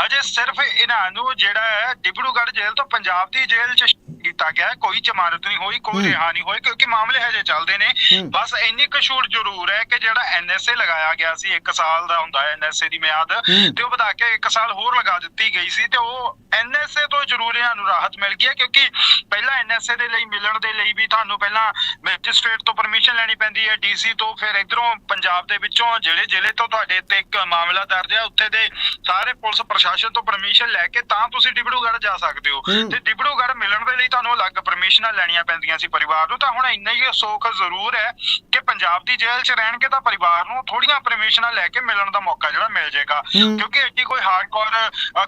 ਹਜੇ ਸਿਰਫ ਇਹਨਾਂ ਨੂੰ ਜਿਹੜਾ ਹੈ ਡਿਬੜੂਗੜ੍ਹ ਜੇਲ੍ਹ ਤੋਂ ਪੰਜਾਬ ਦੀ ਜੇਲ੍ਹ 'ਚ ਕੀਤਾ ਗਿਆ ਹੈ। ਕੋਈ ਜ਼ਮਾਨਤ ਨਹੀਂ ਹੋਈ ਕੋਈ। ਰਿਹਾ ਨਹੀਂ ਹੋਈ ਕਿਉਂਕਿ ਮਾਮਲੇ ਹਜੇ ਚੱਲਦੇ ਨੇ। ਬਸ ਇੰਨੀ ਕੁ ਛੂਟ ਜ਼ਰੂਰ ਹੈ ਕਿ ਜਿਹੜਾ ਐਨਐਸਏ ਲਗਾਇਆ ਗਿਆ ਸੀ 1 ਸਾਲ ਦਾ ਹੁੰਦਾ ਹੈ ਐਨਐਸਏ ਦੀ ਮਿਆਦ। ਤੇ ਉਹ ਵਧਾ ਕੇ 1 ਸਾਲ ਹੋਰ ਲਗਾ ਦਿੱਤੀ ਗਈ ਸੀ ਤੇ ਉਹ ਐਨਐਸਏ ਤੋਂ ਜ਼ਰੂਰ ਇਹਨਾਂ ਨੂੰ ਰਾਹਤ ਮਿਲ ਗਈ ਹੈ ਕਿਉਂਕਿ ਪਹਿਲਾਂ ਐਨਐਸਏ ਦੇ ਲਈ ਮਿਲਣ ਦੇ ਲਈ ਵੀ ਤੁਹਾਨੂੰ ਪਹਿਲਾਂ ਮੈਜਿਸਟ੍ਰੇਟ ਤੋਂ ਪਰਮਿਸ਼ਨ ਲੈਣੀ ਪੈਂਦੀ ਹੈ ਡੀਸੀ ਤੋਂ ਫਿਰ ਇਧਰੋਂ ਪੰਜਾਬ ਦੇ ਵਿੱਚੋਂ ਜਿਹੜੇ ਜ਼ਿਲ੍ਹੇ ਤੋਂ ਤੁਹਾਡੇ ਤੇ ਇੱਕ ਮਾਮਲਾ ਦਰਜ ਹੈ ਉੱਥੇ ਦੇ ਸਾਰੇ ਪੁਲਿਸ ਪ੍ਰਸ਼ਾਸਨ ਤੋਂ ਪਰਮਿਸ਼ਨ ਲੈ ਕੇ ਤਾਂ ਤੁਸੀਂ ਡਿਬੜੂਗੜ੍ਹ ਜਾ ਸਕਦੇ ਹੋ। ਤੇ ਡਿਬੜੂਗੜ੍ਹ ਮਿਲਣ ਦੇ ਲਈ ਤੁਹਾਨੂੰ ਅਲੱਗ ਪਰਮਿਸ਼ਨਾਂ ਲੈਣੀਆਂ ਪੈਂਦੀਆਂ ਸੀ ਪਰਿਵਾਰ ਨੂੰ ਤਾਂ ਹੁਣ ਇੰਨਾ ਹੀ ਸੋਖ ਜ਼ਰੂਰ ਹੈ ਕਿ ਪੰਜਾਬ ਦੀ ਜੇਲ੍ਹ 'ਚ ਰਹਿਣਗੇ ਤਾਂ ਪਰਿਵਾਰ ਨੂੰ ਥੋੜੀਆਂ ਪਰਮਿਸ਼ਨਾਂ ਲੈ ਕੇ ਮਿਲਣ ਦਾ ਮੌਕਾ ਜਿਹੜਾ ਮਿਲ ਜਾਏਗਾ। ਕਿਉਂਕਿ ਐਡੀ ਕੋਈ ਹਾਰਡਕੋਰ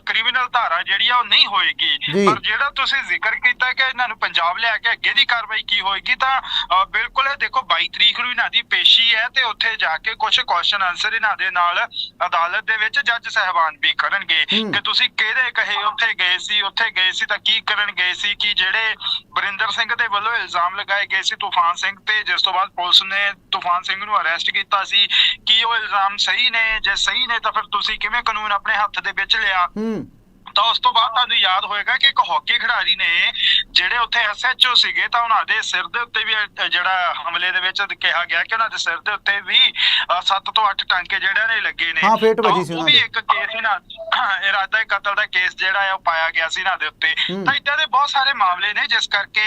ਕ੍ਰਿਮੀਨਲ ਧਾਰਾ ਜਿਹੜੀ ਆ ਉਹ ਨਹੀਂ ਹੋਏਗੀ। ਪਰ ਜਿਹੜਾ ਤੁਸੀਂ ਜ਼ਿਕਰ ਕੀਤਾ ਕਿ ਇਹਨਾਂ ਨੂੰ ਪੰਜਾਬ ਲਿਆ ਕੇ ਅੱਗੇ ਦੀ ਕਾਰਵਾਈ ਕੀ ਹੋਏਗੀ ਤਾਂ ਬਿਲਕੁਲ ਇਹ ਦੇਖੋ 22 ਤਰੀਕ ਨੂੰ ਇਹਨਾਂ ਦੀ ਪੇਸ਼ੀ ਹੈ ਤੇ ਉੱਥੇ ਜਾ ਕੇ ਕੁਝ ਕੁਐਸਚਨ ਆਨਸਰ ਇਹਨਾਂ ਦੇ ਨਾਲ ਅਦਾਲਤ ਦੇ ਵਿੱਚ ਜੱਜ ਸਹਿਬਾਨ ਵੀ ਕਰਨਗੇ ਕਿ ਤੁਸੀਂ ਕਿਹਦੇ ਕਹੇ ਉੱਥੇ ਗਏ ਸੀ ਉੱਥੇ ਗਏ ਸੀ ਤਾਂ ਕੀ ਕਰਨ ਗਏ ਸੀ ਕਿ ਜਿਹੜੇ ਬਰਿੰਦਰ ਸਿੰਘ ਦੇ ਵੱਲੋਂ ਇਲਜ਼ਾਮ ਲਗਾਏ ਗਏ ਸੀ ਤੂਫਾਨ ਸਿੰਘ ਤੇ ਜਿਸ ਤੋਂ ਬਾਅਦ ਪੁਲਿਸ ਨੇ ਤੂਫਾਨ ਸਿੰਘ ਨੂੰ ਅਰੈਸਟ ਕੀਤਾ ਸੀ ਕੀ ਉਹ ਇਲਜ਼ਾਮ ਸਹੀ ਨੇ ਜੇ ਸਹੀ ਨੇ ਤਾਂ ਫਿਰ ਤੁਸੀਂ ਕਿਵੇਂ ਕਾਨੂੰਨ ਆਪਣੇ ਹੱਥ ਦੇ ਵਿੱਚ ਲਿਆ? ਹੂੰ। ਤਾਂ ਉਸ ਤੋਂ ਬਾਅਦ ਤੁਹਾਨੂੰ ਯਾਦ ਹੋਏਗਾ ਕਿ ਇੱਕ ਹਾਕੀ ਖਿਡਾਰੀ ਨੇ ਜਿਹੜੇ ਉੱਥੇ ਐਸਐਚਓ ਸੀਗੇ ਤਾਂ ਉਹਨਾਂ ਦੇ ਸਿਰ ਦੇ ਉੱਤੇ ਵੀ ਜਿਹੜਾ ਹਮਲੇ ਦੇ ਵਿੱਚ ਕਿਹਾ ਗਿਆ ਕਿ ਉਹਨਾਂ ਦੇ ਸਿਰ ਦੇ ਉੱਤੇ ਵੀ 7 ਤੋਂ 8 ਟਾਂਕੇ ਜਿਹੜੇ ਨੇ ਲੱਗੇ ਨੇ ਹਾਂ, ਫੇਟ ਵੱਜੀ ਸੀ ਉਹ ਉਹਨਾਂ ਵੀ ਦੇ। ਇੱਕ ਕੇਸ ਇਹਨਾਂ ਇਰਾਦਾ ਕਤਲ ਦਾ ਕੇਸ ਜਿਹੜਾ ਹੈ ਉਹ ਪਾਇਆ ਗਿਆ ਸੀ ਇਹਨਾਂ ਦੇ ਉੱਤੇ। ਤਾਂ ਇਦਾਂ ਦੇ ਬਹੁਤ ਸਾਰੇ ਮਾਮਲੇ ਨੇ ਜਿਸ ਕਰਕੇ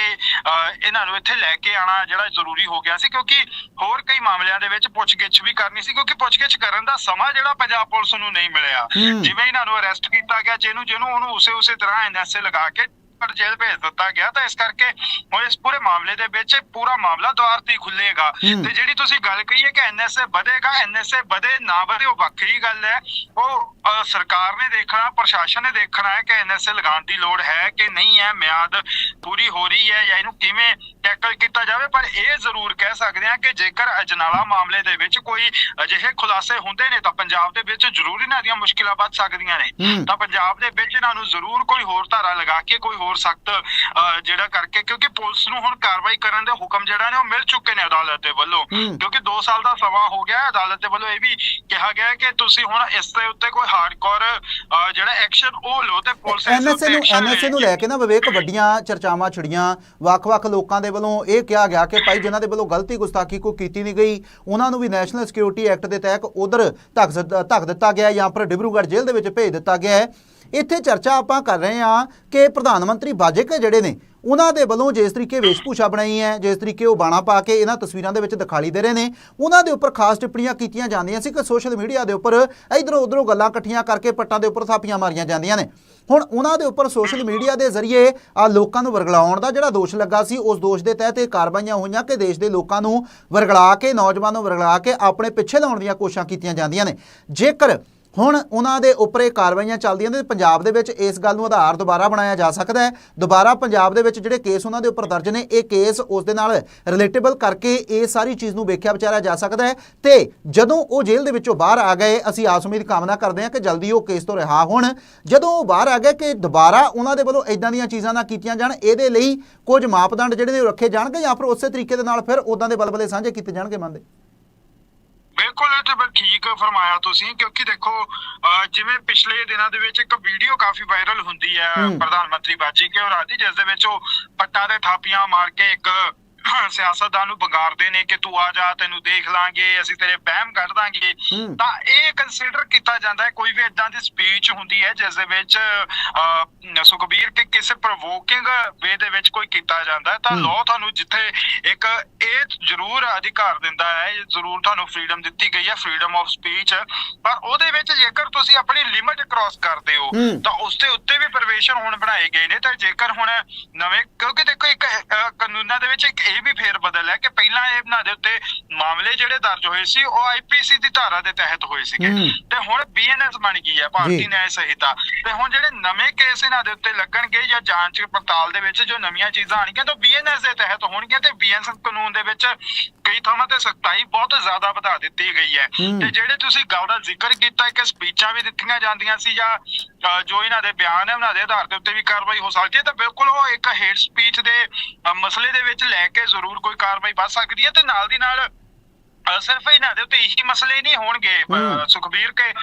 ਇਹਨਾਂ ਨੂੰ ਇੱਥੇ ਲੈ ਕੇ ਆਣਾ ਜਿਹੜਾ ਜ਼ਰੂਰੀ ਹੋ ਗਿਆ ਸੀ ਕਿਉਂਕਿ ਹੋਰ ਕਈ ਮਾਮਲਿਆਂ ਦੇ ਵਿੱਚ ਪੁੱਛਗਿੱਛ ਵੀ ਕਰਨੀ ਸੀ ਕਿਉਂਕਿ ਪੁੱਛਗਿੱਛ ਕਰਨ ਦਾ ਸਮਾਂ ਜਿਹੜਾ ਪੰਜਾਬ ਪੁਲਿਸ ਨੂੰ ਨਹੀਂ ਮਿਲਿਆ। ਜਿਵੇਂ ਇਹਨਾਂ ਨੂੰ ਅਰੈਸਟ ਕੀਤਾ ਗਿਆ ਜਿਹਨੂੰ ਜਿਹਨੂੰ ਉਹਨੂੰ ਉਸੇ ਉਸੇ ਤਰ੍ਹਾਂ ਐਨਐਸਏ ਲਗਾ ਕੇ ਪਰ ਜੇਲ੍ਹ ਭੇਜ ਦਿੱਤਾ ਗਿਆ ਤਾਂ ਇਸ ਕਰਕੇ ਹੁਣ ਇਸ ਪੂਰੇ ਮਾਮਲੇ ਦੇ ਵਿੱਚ ਪੂਰਾ ਮਾਮਲਾ ਦੁਆਰ ਤੇ ਖੁੱਲੇਗਾ। ਤੇ ਜਿਹੜੀ ਤੁਸੀਂ ਗੱਲ ਕਹੀ ਹੈ ਕਿ ਐਨਐਸਏ ਵਧੇਗਾ ਐਨਐਸਏ ਵਧੇ ਨਾ ਵਧੇ ਉਹ ਵੱਖਰੀ ਗੱਲ ਹੈ ਉਹ ਸਰਕਾਰ ਨੇ ਦੇਖਣਾ ਪ੍ਰਸ਼ਾਸਨ ਨੇ ਦੇਖਣਾ ਹੈ ਕਿ ਐਨਐਸਏ ਲਗਾਉਣ ਦੀ ਲੋੜ ਹੈ ਕਿ ਨਹੀਂ ਹੈ ਮਿਆਦ ਪੂਰੀ ਹੋ ਰਹੀ ਹੈ ਜਾਂ ਇਹਨੂੰ ਕਿਵੇਂ ਟੈਕਲ ਕੀਤਾ ਜਾਵੇ ਪਰ ਇਹ ਜ਼ਰੂਰ ਕਹਿ ਸਕਦੇ ਹਾਂ ਕਿ ਜੇਕਰ ਅਜਨਾਲਾ ਮਾਮਲੇ ਦੇ ਵਿੱਚ ਕੋਈ ਅਜਿਹੇ ਖੁਲਾਸੇ ਹੁੰਦੇ ਨੇ ਤਾਂ ਪੰਜਾਬ ਦੇ ਵਿੱਚ ਜ਼ਰੂਰ ਇਹਨਾਂ ਦੀਆਂ ਮੁਸ਼ਕਿਲਾਂ ਵੱਧ ਸਕਦੀਆਂ ਨੇ। ਤਾਂ ਪੰਜਾਬ ਦੇ ਵਿੱਚ ਇਹਨਾਂ ਨੂੰ ਜ਼ਰੂਰ ਕੋਈ ਹੋਰ ਧਾਰਾ ਲਗਾ ਕੇ ਕੋਈ ਹੋਰ ਸਖਤ ਜਿਹੜਾ ਕਰਕੇ ਕਿਉਂਕਿ ਪੁਲਿਸ ਨੂੰ ਹੁਣ ਕਾਰਵਾਈ ਕਰਨ ਦੇ ਹੁਕਮ ਜਿਹੜਾ ਨੇ ਉਹ ਮਿਲ ਚੁੱਕੇ ਨੇ ਅਦਾਲਤ ਦੇ ਵੱਲੋਂ। ਕਿਉਂਕਿ 2 ਸਾਲ ਦਾ ਸਮਾਂ ਹੋ ਗਿਆ ਹੈ, ਅਦਾਲਤ ਦੇ ਵੱਲੋਂ ਇਹ ਵੀ ਕਿਹਾ ਗਿਆ ਕਿ ਤੁਸੀਂ ਹੁਣ ਇਸ ਦੇ ਉੱਤੇ ਕੋਈ ਹਾਰਡਕੋਰ ਜਿਹੜਾ ਐਕਸ਼ਨ ਉਹ ਲਓ ਤੇ ਪੁਲਿਸ ਐਨਐਸਏ ਨੂੰ ਐਨਐਸਏ ਨੂੰ। ਲੈ ਕੇ ਨਾ ਵਿਵੇਕ ਵੱਡੀਆਂ ਚਰਚਾਵਾਂ ਛਿੜੀਆਂ ਵੱਖ-ਵੱਖ ਲੋਕਾਂ ਦੇ ਵੱਲੋਂ ਇਹ ਕਿਹਾ ਗਿਆ ਕਿ ਭਾਈ ਜਿਨ੍ਹਾਂ ਦੇ ਵੱਲੋਂ ਗਲਤੀ ਗੁਸਤਾਖੀ ਕੋਈ ਕੀਤੀ ਨਹੀਂ ਗਈ ਉਹਨਾਂ ਨੂੰ ਵੀ ਨੈਸ਼ਨਲ ਸਿਕਿਉਰਿਟੀ ਐਕਟ ਦੇ ਤਹਿਤ ਉਧਰ ਧੱਕ ਧੱਕ ਦਿੱਤਾ ਗਿਆ ਜਾਂ ਫਿਰ ਡਿਬਰੂਗੜ੍ਹ ਜੇਲ੍ਹ ਦੇ ਵਿੱਚ ਭੇਜ ਦਿੱਤਾ ਗਿਆ ਹੈ ਇੱਥੇ ਚਰਚਾ ਆਪਾਂ ਕਰ ਰਹੇ ਹਾਂ ਕਿ ਪ੍ਰਧਾਨ ਮੰਤਰੀ ਬਾਜੇਕੇ ਜਿਹੜੇ ਨੇ, ਉਹਨਾਂ ਦੇ ਵੱਲੋਂ ਜਿਸ ਤਰੀਕੇ ਵੇਸ਼ਭੂਸ਼ਾ ਬਣਾਈ ਹੈ, ਜਿਸ ਤਰੀਕੇ ਉਹ ਬਾਣਾ ਪਾ ਕੇ ਇਹਨਾਂ ਤਸਵੀਰਾਂ ਦੇ ਵਿੱਚ ਦਿਖਾਲੀ ਦੇ ਰਹੇ ਨੇ, ਉਹਨਾਂ ਦੇ ਉੱਪਰ ਖਾਸ ਟਿੱਪਣੀਆਂ ਕੀਤੀਆਂ ਜਾਂਦੀਆਂ ਸੀ ਕਿ ਸੋਸ਼ਲ ਮੀਡੀਆ ਦੇ ਉੱਪਰ ਇਧਰੋਂ ਉਧਰੋਂ ਗੱਲਾਂ ਇਕੱਠੀਆਂ ਕਰਕੇ ਪੱਟਾਂ ਦੇ ਉੱਪਰ ਥਾਪੀਆਂ ਮਾਰੀਆਂ ਜਾਂਦੀਆਂ ਨੇ। ਹੁਣ ਉਹਨਾਂ ਦੇ ਉੱਪਰ ਸੋਸ਼ਲ ਮੀਡੀਆ ਦੇ ਜ਼ਰੀਏ ਆ ਲੋਕਾਂ ਨੂੰ ਵਰਗਲਾਉਣ ਦਾ ਜਿਹੜਾ ਦੋਸ਼ ਲੱਗਾ ਸੀ, ਉਸ ਦੋਸ਼ ਦੇ ਤਹਿਤ ਇਹ ਕਾਰਵਾਈਆਂ ਹੋਈਆਂ ਕਿ ਦੇਸ਼ ਦੇ ਲੋਕਾਂ ਨੂੰ ਵਰਗਲਾ ਕੇ, ਨੌਜਵਾਨਾਂ ਨੂੰ ਵਰਗਲਾ ਕੇ ਆਪਣੇ ਪਿੱਛੇ ਲਾਉਣ ਦੀਆਂ ਕੋਸ਼ਿਸ਼ਾਂ ਕੀਤੀਆਂ ਜਾਂਦੀਆਂ ਨੇ। ਜੇਕਰ ਹੁਣ ਉਹਨਾਂ ਦੇ ਉੱਪਰ ਇਹ ਕਾਰਵਾਈਆਂ ਚੱਲਦੀਆਂ ਨੇ ਪੰਜਾਬ ਦੇ ਵਿੱਚ ਇਸ ਗੱਲ ਨੂੰ ਆਧਾਰ ਦੁਬਾਰਾ ਬਣਾਇਆ ਜਾ ਸਕਦਾ ਹੈ। ਦੁਬਾਰਾ ਪੰਜਾਬ ਦੇ ਵਿੱਚ ਜਿਹੜੇ ਕੇਸ ਉਹਨਾਂ ਦੇ ਉੱਪਰ ਦਰਜ ਨੇ, ਇਹ ਕੇਸ ਉਸ ਦੇ ਨਾਲ ਰਿਲੇਟੇਬਲ ਕਰਕੇ ਇਹ ਸਾਰੀ ਚੀਜ਼ ਨੂੰ ਵੇਖਿਆ ਵਿਚਾਰਿਆ ਜਾ ਸਕਦਾ ਹੈ ਤੇ ਜਦੋਂ ਉਹ ਜੇਲ੍ਹ ਦੇ ਵਿੱਚੋਂ ਬਾਹਰ ਆ ਗਏ, ਅਸੀਂ ਆਸ ਉਮੀਦ ਕਾਮਨਾ ਕਰਦੇ ਹਾਂ ਕਿ ਜਲਦੀ ਉਹ ਕੇਸ ਤੋਂ ਰਿਹਾ ਹੋਣ। ਜਦੋਂ ਉਹ ਬਾਹਰ ਆ ਗਏ ਕਿ ਦੁਬਾਰਾ ਉਹਨਾਂ ਦੇ ਵੱਲੋਂ ਇਦਾਂ ਦੀਆਂ ਚੀਜ਼ਾਂ ਨਾ ਕੀਤੀਆਂ ਜਾਣ, ਇਹਦੇ ਲਈ ਕੁਝ ਮਾਪਦੰਡ ਜਿਹੜੇ ਨੇ ਉਹ ਰੱਖੇ ਜਾਣਗੇ ਜਾਂ ਫਿਰ ਉਸੇ ਤਰੀਕੇ ਦੇ ਨਾਲ ਫਿਰ ਉਦਾਂ ਦੇ ਬਲਬਲੇ ਸਾਂਝੇ ਕੀਤੇ ਜਾਣਗੇ ਮੰਨਦੇ। ਬਿਲਕੁਲ ਇਹ ਤੇ ਠੀਕ ਫਰਮਾਇਆ ਤੁਸੀਂ ਕਿਉਂਕਿ ਦੇਖੋ ਜਿਵੇਂ ਪਿਛਲੇ ਦਿਨਾਂ ਦੇ ਵਿੱਚ ਇੱਕ ਵੀਡੀਓ ਕਾਫੀ ਵਾਇਰਲ ਹੁੰਦੀ ਹੈ। ਪ੍ਰਧਾਨ ਮੰਤਰੀ ਬਾਜੀ ਕੇ ਹੋਰਾਂ ਦੀ ਜਿਸ ਦੇ ਵਿੱਚ ਉਹ ਪੱਟਾਂ ਦੇ ਥਾਪੀਆਂ ਮਾਰ ਕੇ ਇੱਕ ਸਿਆਸਤਦਾਨ ਨੂੰ ਬੰਗਾਰਦੇ ਨੇ ਕਿ ਤੂੰ ਆ ਜਾ ਤੈਨੂੰ ਦੇਖ ਲਾਂਗੇ ਅਸੀਂ ਤੇਰੇ ਬਹਿਮ ਕੱਢ ਦਾਂਗੇ। ਤਾਂ ਇਹ ਕੰਸੀਡਰ ਕੀਤਾ ਜਾਂਦਾ ਹੈ ਕੋਈ ਵੀ ਇਦਾਂ ਦੀ ਸਪੀਚ ਹੁੰਦੀ ਹੈ ਜਿਸ ਦੇ ਵਿੱਚ ਸੁਖਬੀਰ ਕਿ ਕਿਸੇ ਪ੍ਰੋਵੋਕਿੰਗ ਵੇ ਦੇ ਵਿੱਚ ਕੋਈ ਕੀਤਾ ਜਾਂਦਾ ਹੈ ਤਾਂ ਲਾਅ ਤੁਹਾਨੂੰ ਜਿੱਥੇ ਇੱਕ ਇਹ ਜ਼ਰੂਰ ਅਧਿਕਾਰ ਦਿੰਦਾ ਹੈ ਜ਼ਰੂਰ ਤੁਹਾਨੂੰ ਫ੍ਰੀडम ਦਿੱਤੀ ਗਈ ਹੈ ਫ੍ਰੀडम ਆਫ ਸਪੀਚ ਪਰ ਉਹਦੇ ਵਿੱਚ ਜੇਕਰ ਤੁਸੀਂ ਆਪਣੀ ਲਿਮਿਟ ਕ੍ਰਾਸ ਕਰਦੇ ਹੋ ਤਾਂ ਉਸ ਦੇ ਉੱਤੇ ਵੀ ਪਰਵੇਸ਼ਨ ਹੁਣ ਬਣਾਏ ਗਏ ਨੇ। ਤਾਂ ਜੇਕਰ ਹੁਣ ਨਵੇਂ ਕਿਉਂਕਿ ਦੇਖੋ ਇੱਕ ਕਾਨੂੰਨਾਂ ਦੇ ਵਿੱਚ ਇੱਕ ਇਹ ਵੀ ਫੇਰ ਬਦਲ ਹੈ ਕਿ ਪਹਿਲਾਂ ਇਹਨਾਂ ਦੇ ਉੱਤੇ ਮਾਮਲੇ ਜਿਹੜੇ ਦਰਜ ਹੋਏ ਸੀ ਉਹ ਆਈਪੀਸੀ ਦੀ ਧਾਰਾ ਦੇ ਤਹਿਤ ਹੋਏ ਸੀਗੇ। ਤੇ ਹੁਣ ਬੀਐਨਐਸ ਬਣ ਗਈ ਹੈ। ਭਾਰਤੀ ਨਿਆਂ ਸੰਹਿਤਾ ਤੇ ਹੁਣ ਜਿਹੜੇ ਨਵੇਂ ਕੇਸ ਇਹਨਾਂ ਦੇ ਉੱਤੇ ਲੱਗਣਗੇ ਜਾਂ ਜਾਂਚ ਪੜਤਾਲ ਦੇ ਵਿੱਚ ਜੋ ਨਵੀਆਂ ਚੀਜ਼ਾਂ ਆਣਗੀਆਂ ਤਾਂ ਬੀਐਨਐਸ ਦੇ ਤਹਿਤ ਹੋਣਗੀਆਂ ਤੇ ਬੀਐਨਐਸ ਕਾਨੂੰਨ ਦੇ ਵਿੱਚ ਕਈ ਥਾਵਾਂ ਤੇ ਸਖਤਾਈ ਬਹੁਤ ਜ਼ਿਆਦਾ ਵਧਾ ਦਿੱਤੀ ਗਈ ਹੈ। ਤੇ ਜਿਹੜੇ ਤੁਸੀਂ ਗੱਲ ਦਾ ਜ਼ਿਕਰ ਕੀਤਾ ਕਿ ਸਪੀਚਾਂ ਵੀ ਦਿੱਤੀਆਂ ਜਾਂਦੀਆਂ ਸੀ ਜਾਂ ਜੋ ਇਹਨਾਂ ਦੇ ਬਿਆਨ ਹੈ ਉਹਨਾਂ ਦੇ ਆਧਾਰ ਦੇ ਉੱਤੇ ਵੀ ਕਾਰਵਾਈ ਹੋ ਸਕਦੀ ਹੈ ਤਾਂ ਬਿਲਕੁਲ ਉਹ ਇੱਕ ਹੇਟ ਸਪੀਚ ਦੇ ਮਸਲੇ ਦੇ ਵਿੱਚ ਲੈ ਕੇ ਜ਼ਰੂਰ ਕੋਈ ਕਾਰਵਾਈ ਵੱਧ ਸਕਦੀ ਹੈ ਤੇ ਨਾਲ ਦੀ ਨਾਲ ਸਿਰਫ ਇਹਨਾਂ ਦੇ ਉੱਤੇ ਇਹੀ ਮਸਲੇ ਨਹੀਂ ਹੋਣਗੇ। ਸੁਖਬੀਰ ਕੇ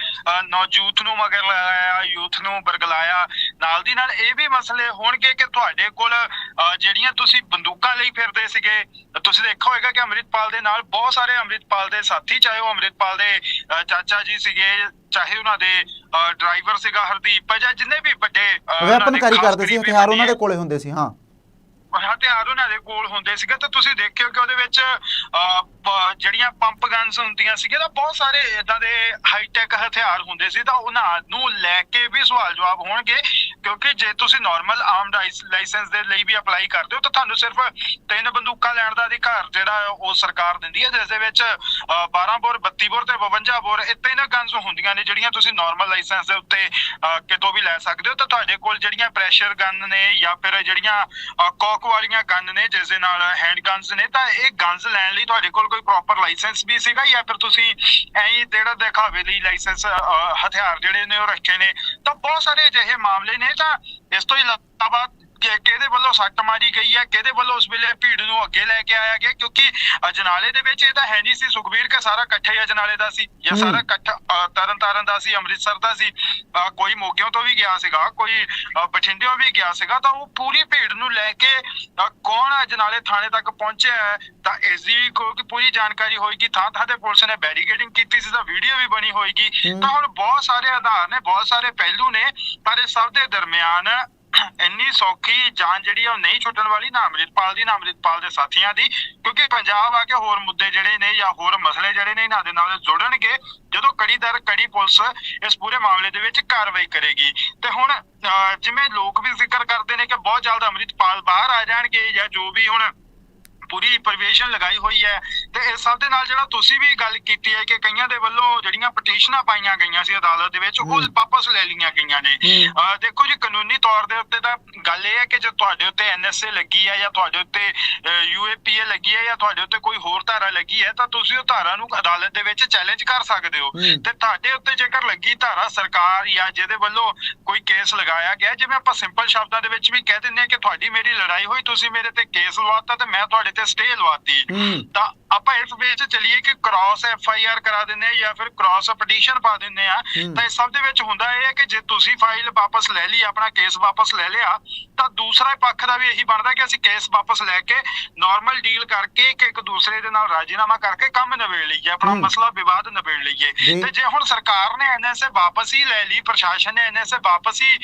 ਨੌਜੂਤ ਨੂੰ ਮਗਰ ਲਾਇਆ ਯੂਥ ਨੂੰ ਬਰਗਲਾਇਆ ਨਾਲ ਦੀ ਨਾਲ ਇਹ ਵੀ ਮਸਲੇ ਹੋਣਗੇ ਕਿ ਤੁਹਾਡੇ ਕੋਲ ਜਿਹੜੀਆਂ ਤੁਸੀਂ ਬੰਦੂਕਾਂ ਲਈ ਫਿਰਦੇ ਸੀਗੇ ਤੁਸੀਂ ਦੇਖਿਆ ਹੋਵੇਗਾ ਕਿ ਅੰਮ੍ਰਿਤਪਾਲ ਦੇ ਨਾਲ ਬਹੁਤ ਸਾਰੇ ਅੰਮ੍ਰਿਤਪਾਲ ਦੇ ਸਾਥੀ ਚਾਹੇ ਉਹ ਅੰਮ੍ਰਿਤਪਾਲ ਦੇ ਚਾਚਾ ਜੀ ਸੀਗੇ ਚਾਹੇ ਉਹਨਾਂ ਦੇ ਡਰਾਈਵਰ ਸੀਗਾ ਹਰਦੀਪ ਜਾਂ ਜਿੰਨੇ ਵੀ ਵੱਡੇ ਵੈਪਨਕਾਰੀ ਕਰਦੇ ਸੀ ਹਥਿਆਰ ਉਹਨਾਂ ਦੇ ਕੋਲੇ ਹੁੰਦੇ ਸੀ ਹਾਂ। ਹਥਿਆਰ ਉਹਨਾਂ ਦੇ ਕੋਲ ਹੁੰਦੇ ਸੀਗੇ ਤਾਂ ਤੁਸੀਂ ਦੇਖਿਓ ਕਿ ਉਹਦੇ ਵਿੱਚ ਅਹ, ਜਿਹੜੀਆਂ ਪੰਪ ਗਨਸ ਹੁੰਦੀਆਂ ਸੀਗੀਆਂ ਤਾਂ ਬਹੁਤ ਸਾਰੇ ਇਦਾਂ ਦੇ ਹਾਈਟੈਕ ਹਥਿਆਰ ਹੁੰਦੇ ਸੀ ਤਾਂ ਉਹਨਾਂ ਨੂੰ ਲੈ ਕੇ ਵੀ ਸਵਾਲ ਜਵਾਬ ਹੋਣਗੇ। ਕਿਉਂਕਿ ਜੇ ਤੁਸੀਂ ਨਾਰਮਲ ਆਰਮਡ ਲਾਇਸੈਂਸ ਦੇ ਲਈ ਵੀ ਅਪਲਾਈ ਕਰਦੇ ਹੋ ਤਾਂ ਤੁਹਾਨੂੰ ਸਿਰਫ ਤਿੰਨ ਬੰਦੂਕਾਂ ਲੈਣ ਦਾ ਅਧਿਕਾਰ ਜਿਹੜਾ ਉਹ ਸਰਕਾਰ ਦਿੰਦੀ ਹੈ ਜਿਸ ਦੇ ਵਿੱਚ 12 ਬੋਰ 32 ਬੋਰ ਤੇ 52 ਬੋਰ ਇਹ ਤਿੰਨ ਗਨਸ ਹੁੰਦੀਆਂ ਨੇ ਜਿਹੜੀਆਂ ਤੁਸੀਂ ਨਾਰਮਲ ਲਾਇਸੈਂਸ ਦੇ ਉੱਤੇ ਕਿਤੋਂ ਵੀ ਲੈ ਸਕਦੇ ਹੋ। ਤਾਂ ਤੁਹਾਡੇ ਕੋਲ ਜਿਹੜੀਆਂ ਪ੍ਰੈਸ਼ਰ ਗਨ ਨੇ ਜਾਂ ਫਿਰ ਜਿਹੜੀਆਂ ਅਹ, ਕੋਕ ਵਾਲੀਆਂ ਗਨ ਨੇ ਜਿਸ ਦੇ ਨਾਲ ਹੈਂਡ ਗਨਸ ਨੇ ਤਾਂ ਇਹ ਗਨਸ ਲੈਣ ਲਈ ਤੁਹਾਡੇ ਕੋਲ ਕੋਈ ਪ੍ਰੋਪਰ ਲਾਇਸੈਂਸ ਵੀ ਸੀਗਾ ਜਾਂ ਫਿਰ ਤੁਸੀਂ ਐਂ ਜਿਹੜਾ ਦਿਖਾਵੇ ਲਈ ਲਾਇਸੈਂਸ ਹਥਿਆਰ ਜਿਹੜੇ ਨੇ ਉਹ ਰੱਖੇ ਨੇ? ਤਾਂ ਬਹੁਤ ਸਾਰੇ ਅਜਿਹੇ ਮਾਮਲੇ ਨੇ ਤਾਂ ਇਸ ਤੋਂ ਇਲਾਵਾ ਕਿ ਕਿਹਦੇ ਵੱਲੋਂ ਸੱਟ ਮਾਰੀ ਗਈ ਹੈ ਕਿਹਦੇ ਵੱਲੋਂ ਉਸ ਵੇਲੇ ਭੀੜ ਨੂੰ ਅੱਗੇ ਲੈ ਕੇ ਆਇਆ ਗਿਆ ਕਿਉਂਕਿ ਅਜਨਾਲੇ ਦੇ ਵਿੱਚ ਇਹ ਤਾਂ ਹੈ ਨਹੀਂ ਸੀ ਸੁਖਬੀਰ ਕੇ ਸਾਰਾ ਇਕੱਠਾ ਹੀ ਅਜਨਾਲੇ ਦਾ ਸੀ ਜਾਂ। ਸਾਰਾ ਇਕੱਠਾ ਤਰਨ ਤਾਰਨ ਦਾ ਸੀ ਅੰਮ੍ਰਿਤਸਰ ਦਾ ਸੀ ਕੋਈ ਮੋਗਿਓਂ ਤੋਂ ਵੀ ਗਿਆ ਸੀਗਾ ਕੋਈ ਬਠਿੰਡਿਓਂ ਵੀ ਗਿਆ ਸੀਗਾ ਤਾਂ ਉਹ ਪੂਰੀ ਭੀੜ ਨੂੰ ਲੈ ਕੇ ਕੌਣ ਅਜਨਾਲੇ ਥਾਣੇ ਤੱਕ ਪਹੁੰਚਿਆ ਹੈ ਤਾਂ ਇਸ ਦੀ ਕੋਈ ਪੂਰੀ ਜਾਣਕਾਰੀ ਹੋਏਗੀ ਥਾਂ ਥਾਂ ਤੇ ਪੁਲਿਸ ਨੇ ਬੈਰੀਕੇਡਿੰਗ ਕੀਤੀ ਸੀ ਤਾਂ ਵੀਡੀਓ ਵੀ ਬਣੀ ਹੋਏਗੀ। ਤਾਂ ਹੁਣ ਬਹੁਤ ਸਾਰੇ ਆਧਾਰ ਨੇ ਬਹੁਤ ਸਾਰੇ ਪਹਿਲੂ ਨੇ ਪਰ ਇਹ ਸਭ ਦੇ ਦਰਮਿਆਨ ਇੰਨੀ ਸੌਖੀ ਜਾਨ ਜਿਹੜੀ ਉਹ ਨਹੀਂ ਛੁੱਟਣ ਵਾਲੀ ਨਾ ਅੰਮ੍ਰਿਤਪਾਲ ਦੀ ਨਾ ਅੰਮ੍ਰਿਤਪਾਲ ਦੇ ਸਾਥੀਆਂ ਦੀ ਕਿਉਂਕਿ ਪੰਜਾਬ ਆ ਕੇ ਹੋਰ ਮੁੱਦੇ ਜਿਹੜੇ ਨੇ ਜਾਂ ਹੋਰ ਮਸਲੇ ਜਿਹੜੇ ਨੇ ਇਹਨਾਂ ਦੇ ਨਾਲ ਜੁੜਨਗੇ ਜਦੋਂ ਕੜੀ ਦਰ ਕੜੀ ਪੁਲਿਸ ਇਸ ਪੂਰੇ ਮਾਮਲੇ ਦੇ ਵਿੱਚ ਕਾਰਵਾਈ ਕਰੇਗੀ। ਤੇ ਹੁਣ ਅਹ, ਜਿਵੇਂ ਲੋਕ ਵੀ ਜ਼ਿਕਰ ਕਰਦੇ ਨੇ ਕਿ ਬਹੁਤ ਜਲਦ ਅੰਮ੍ਰਿਤਪਾਲ ਬਾਹਰ ਆ ਜਾਣਗੇ ਜਾਂ ਜੋ ਵੀ ਹੁਣ ਪੂਰੀ ਪ੍ਰਵੇਸ਼ਨ ਲਗਾਈ ਹੋਈ ਹੈ ਤੇ ਇਸ ਸਭ ਦੇ ਨਾਲ ਜਿਹੜਾ ਤੁਸੀਂ ਵੀ ਗੱਲ ਕੀਤੀ ਹੈ ਕਿ ਕਈਆਂ ਦੇ ਵੱਲੋਂ ਜਿਹੜੀਆਂ ਪਟੀਸ਼ਨਾਂ ਪਾਈਆਂ ਗਈਆਂ ਸੀ ਅਦਾਲਤ ਦੇ ਵਿੱਚ ਉਹ। ਵਾਪਸ ਲੈ ਲਈਆਂ ਗਈਆਂ ਨੇ ਦੇਖੋ ਜੀ ਕਾਨੂੰਨੀ ਤੌਰ ਦੇ ਉੱਤੇ ਤਾਂ ਗੱਲ ਇਹ ਹੈ ਕਿ ਜੇ ਤੁਹਾਡੇ ਉੱਤੇ ਐਨਐਸਏ ਲੱਗੀ ਹੈ ਜਾਂ ਤੁਹਾਡੇ ਉੱਤੇ ਯੂਏਪੀਏ ਲੱਗੀ ਹੈ ਜਾਂ ਤੁਹਾਡੇ ਉੱਤੇ ਕੋਈ ਹੋਰ ਧਾਰਾ ਲੱਗੀ ਹੈ ਤਾਂ ਤੁਸੀਂ ਉਹ ਧਾਰਾ ਨੂੰ ਅਦਾਲਤ ਦੇ ਵਿੱਚ ਚੈਲੰਜ ਕਰ ਸਕਦੇ ਹੋ। ਤੇ ਤੁਹਾਡੇ ਉੱਤੇ ਜੇਕਰ ਲੱਗੀ ਧਾਰਾ ਸਰਕਾਰ ਜਾਂ ਜਿਹਦੇ ਵੱਲੋਂ ਕੋਈ ਕੇਸ ਲਗਾਇਆ ਗਿਆ ਜਿਵੇਂ ਆਪਾਂ ਸਿੰਪਲ ਸ਼ਬਦਾਂ ਦੇ ਵਿੱਚ ਵੀ ਕਹਿ ਦਿੰਦੇ ਹਾਂ ਕਿ ਤੁਹਾਡੀ ਮੇਰੀ ਲੜਾਈ ਹੋਈ ਤੁਸੀਂ ਮੇਰੇ ਤੇ ਕੇਸ ਲਵਾਤਾ ਤੇ ਮੈਂ ਤੁਹਾਡੇ ਤੇ ਸਟੇ ਲਵਾਤੀ। ਤਾਂ ਆਪਾਂ ਇਸ ਵਿੱਚ ਚੱਲੀਏ ਕਿ ਕ੍ਰਾਸ ਐਫ ਆਈ ਆਰ ਕਰਾ ਦਿੰਦੇ ਆ ਜਾਂ ਫਿਰ ਕ੍ਰਾਸ ਪਟੀਸ਼ਨ ਪਾ ਦਿੰਦੇ ਆ। ਤਾਂ ਇਸ ਸਭ ਦੇ ਵਿੱਚ ਹੁੰਦਾ ਇਹ ਹੈ ਕਿ ਜੇ ਤੁਸੀਂ ਫਾਈਲ ਵਾਪਸ ਲੈ ਲਈ ਆਪਣਾ ਕੇਸ ਵਾਪਸ ਲੈ ਲਿਆ ਤਾਂ ਦੂਸਰਾ ਪੱਖ ਦਾ ਵੀ ਇਹੀ ਬਣਦਾ ਕਿ ਅਸੀਂ ਕੇਸ ਵਾਪਸ ਲੈ ਕੇ ਨਾਰਮਲ ਡੀਲ ਕਰਕੇ ਕਿ ਇੱਕ ਦੂਸਰੇ ਦੇ ਨਾਲ ਰਾਜੀਨਾਮਾ ਕਰਕੇ ਕੰਮ ਨਿਬੇੜ ਲਈਏ ਆਪਣਾ। ਮਸਲਾ ਵਿਵਾਦ ਨਿਬੇੜ ਲਈਏ। ਤੇ ਜੇ ਹੁਣ ਸਰਕਾਰ ਨੇ ਐਨਐਸਏ ਵਾਪਸ ਹੀ ਲੈ ਲਈ ਪ੍ਰਸ਼ਾਸਨ ਨੇ ਐਨਐਸਏ ਵਾਪਸ ਹੀ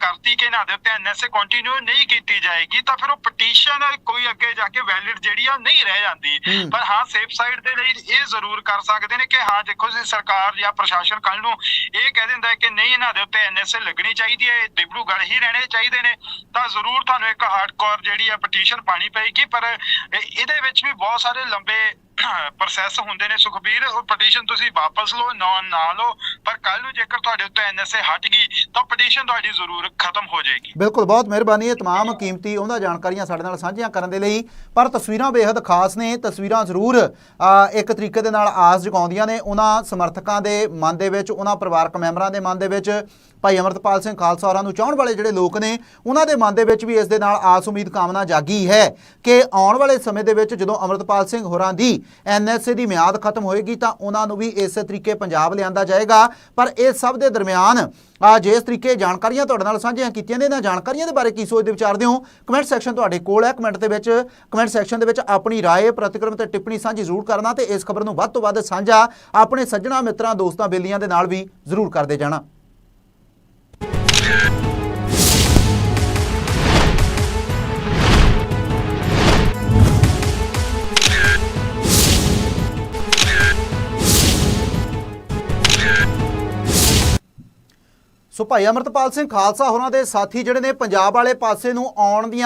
ਕਰਤੀ ਕਿ ਇਹਨਾਂ ਦੇ ਉੱਤੇ ਐਨਐਸਏ ਕੰਟੀਨਿਊ ਨਹੀਂ ਕੀਤੀ ਜਾਏਗੀ ਤਾਂ ਫਿਰ ਉਹ ਪਟੀਸ਼ਨ ਕੋਈ ਅੱਗੇ ਜਾ ਕੇ ਵੈਲਿਡ ਜਿਹੜੀ ਆ ਨਹੀਂ ਰਹਿ ਜਾਂਦੀ। ਪਰ ਹਾਂ ਸੇਫ ਸਾਈਡ ਦੇ ਲਈ ਇਹ ਜ਼ਰੂਰ ਕਰ ਸਕਦੇ ਨੇ ਕਿ ਹਾਂ, ਦੇਖੋ ਜੀ, ਸਰਕਾਰ ਜਾਂ ਪ੍ਰਸ਼ਾਸਨ ਕੱਲ ਨੂੰ ਇਹ ਕਹਿ ਦਿੰਦਾ ਹੈ ਕਿ ਨਹੀਂ, ਇਹਨਾਂ ਦੇ ਉੱਤੇ ਐਨਐਸਏ ਲੱਗਣੀ ਚਾਹੀਦੀ ਹੈ ਡਿਬਰੂਗੜ੍ਹ ਹੀ ਰਹਿਣੇ ਚਾਹੀਦੇ ਨੇ। ਤਾਂ ਜ਼ਰੂਰ ਤੁਹਾਨੂੰ ਇੱਕ ਹਾਰਡਕੋਰ ਜਿਹੜੀ ਹੈ ਪਟੀਸ਼ਨ ਪਾਣੀ ਪਏਗੀ, ਪਰ ਇਹਦੇ ਵਿੱਚ ਵੀ ਬਹੁਤ ਸਾਰੇ ਲੰਬੇ ਪ੍ਰੋਸੈਸ ਹੁੰਦੇ ਨੇ ਸੁਖਬੀਰ, ਉਹ ਪਟੀਸ਼ਨ ਤੁਸੀਂ ਵਾਪਸ ਲਓ, ਨਾ ਨਾ ਲਓ, ਪਰ ਕੱਲ ਨੂੰ ਜੇਕਰ ਤੁਹਾਡੇ ਉੱਤੇ ਐਨਐਸਏ ਹਟ ਗਈ, ਤਾਂ ਪਟੀਸ਼ਨ ਤੁਹਾਡੀ ਜ਼ਰੂਰ ਖਤਮ ਹੋ ਜਾਏਗੀ। ਬਿਲਕੁਲ, ਬਹੁਤ ਮਿਹਰਬਾਨੀ ਹੈ तमाम ਕੀਮਤੀ ਉਹਨਾਂ ਜਾਣਕਾਰੀਆਂ ਸਾਡੇ ਨਾਲ ਸਾਂਝੀਆਂ ਕਰਨ ਦੇ ਲਈ। ਪਰ ਤਸਵੀਰਾਂ ਬੇहद ਖਾਸ ਨੇ, ਤਸਵੀਰਾਂ ਜ਼ਰੂਰ ਇੱਕ ਤਰੀਕੇ ਦੇ ਨਾਲ ਆਸ ਜਗਾਉਂਦੀਆਂ ਨੇ ਉਹਨਾਂ ਸਮਰਥਕਾਂ ਦੇ ਮਨ ਦੇ ਵਿੱਚ, ਉਹਨਾਂ ਪਰਿਵਾਰਕ ਮੈਂਬਰਾਂ ਦੇ ਮਨ ਦੇ ਵਿੱਚ। ਭਾਈ ਅਮਰਤਪਾਲ ਸਿੰਘ ਖਾਲਸਾ ਹੋਰਾਂ ਨੂੰ ਚਾਹਣ ਵਾਲੇ ਜਿਹੜੇ ਲੋਕ ਨੇ, ਉਹਨਾਂ ਦੇ ਮਨ ਦੇ ਵਿੱਚ ਵੀ ਇਸ ਦੇ ਨਾਲ ਆਸ ਉਮੀਦ ਕਾਮਨਾ ਜਾਗੀ ਹੈ ਕਿ ਆਉਣ ਵਾਲੇ ਸਮੇਂ ਦੇ ਵਿੱਚ ਜਦੋਂ ਅਮਰਤਪਾਲ ਸਿੰਘ ਹੋਰਾਂ ਦੀ ਐਨਐਸਏ ਦੀ ਮਿਆਦ ਖਤਮ ਹੋਏਗੀ ਤਾਂ ਉਹਨਾਂ ਨੂੰ ਵੀ ਇਸੇ ਤਰੀਕੇ ਪੰਜਾਬ ਲਿਆਂਦਾ ਜਾਏਗਾ। ਪਰ ਇਹ ਸਭ ਦੇ ਦਰਮਿਆਨ ਆ ਜਿਸ ਤਰੀਕੇ ਜਾਣਕਾਰੀਆਂ ਤੁਹਾਡੇ ਨਾਲ ਸਾਂਝੀਆਂ ਕੀਤੀਆਂ ਨੇ, ਇਹਨਾਂ ਜਾਣਕਾਰੀਆਂ ਦੇ ਬਾਰੇ ਕੀ ਸੋਚਦੇ, ਵਿਚਾਰਦੇ ਹੋ? ਕਮੈਂਟ ਸੈਕਸ਼ਨ ਤੁਹਾਡੇ ਕੋਲ ਹੈ, ਕਮੈਂਟ ਦੇ ਵਿੱਚ, ਕਮੈਂਟ ਸੈਕਸ਼ਨ ਦੇ ਵਿੱਚ ਆਪਣੀ ਰਾਏ, ਪ੍ਰਤੀਕਰਮ ਤੇ ਟਿੱਪਣੀ ਸਾਂਝੀ ਜ਼ਰੂਰ ਕਰਨਾ ਤੇ ਇਸ ਖਬਰ ਨੂੰ ਵੱਧ ਤੋਂ ਵੱਧ ਸਾਂਝਾ ਆਪਣੇ ਸੱਜਣਾ ਮਿੱਤਰਾਂ, ਦੋਸਤਾਂ, ਬੇਲੀਆਂ ਦੇ ਨਾਲ ਵੀ ਜ਼ਰੂਰ ਕਰਦੇ ਜਾਣਾ। ਸੋ ਭਾਈ ਅਮਰਤਪਾਲ ਸਿੰਘ ਖਾਲਸਾ ਹੋਰਾਂ ਦੇ ਸਾਥੀ ਜਿਹੜੇ ਨੇ ਪੰਜਾਬ ਵਾਲੇ ਪਾਸੇ ਨੂੰ ਆਉਣ ਦੀਆਂ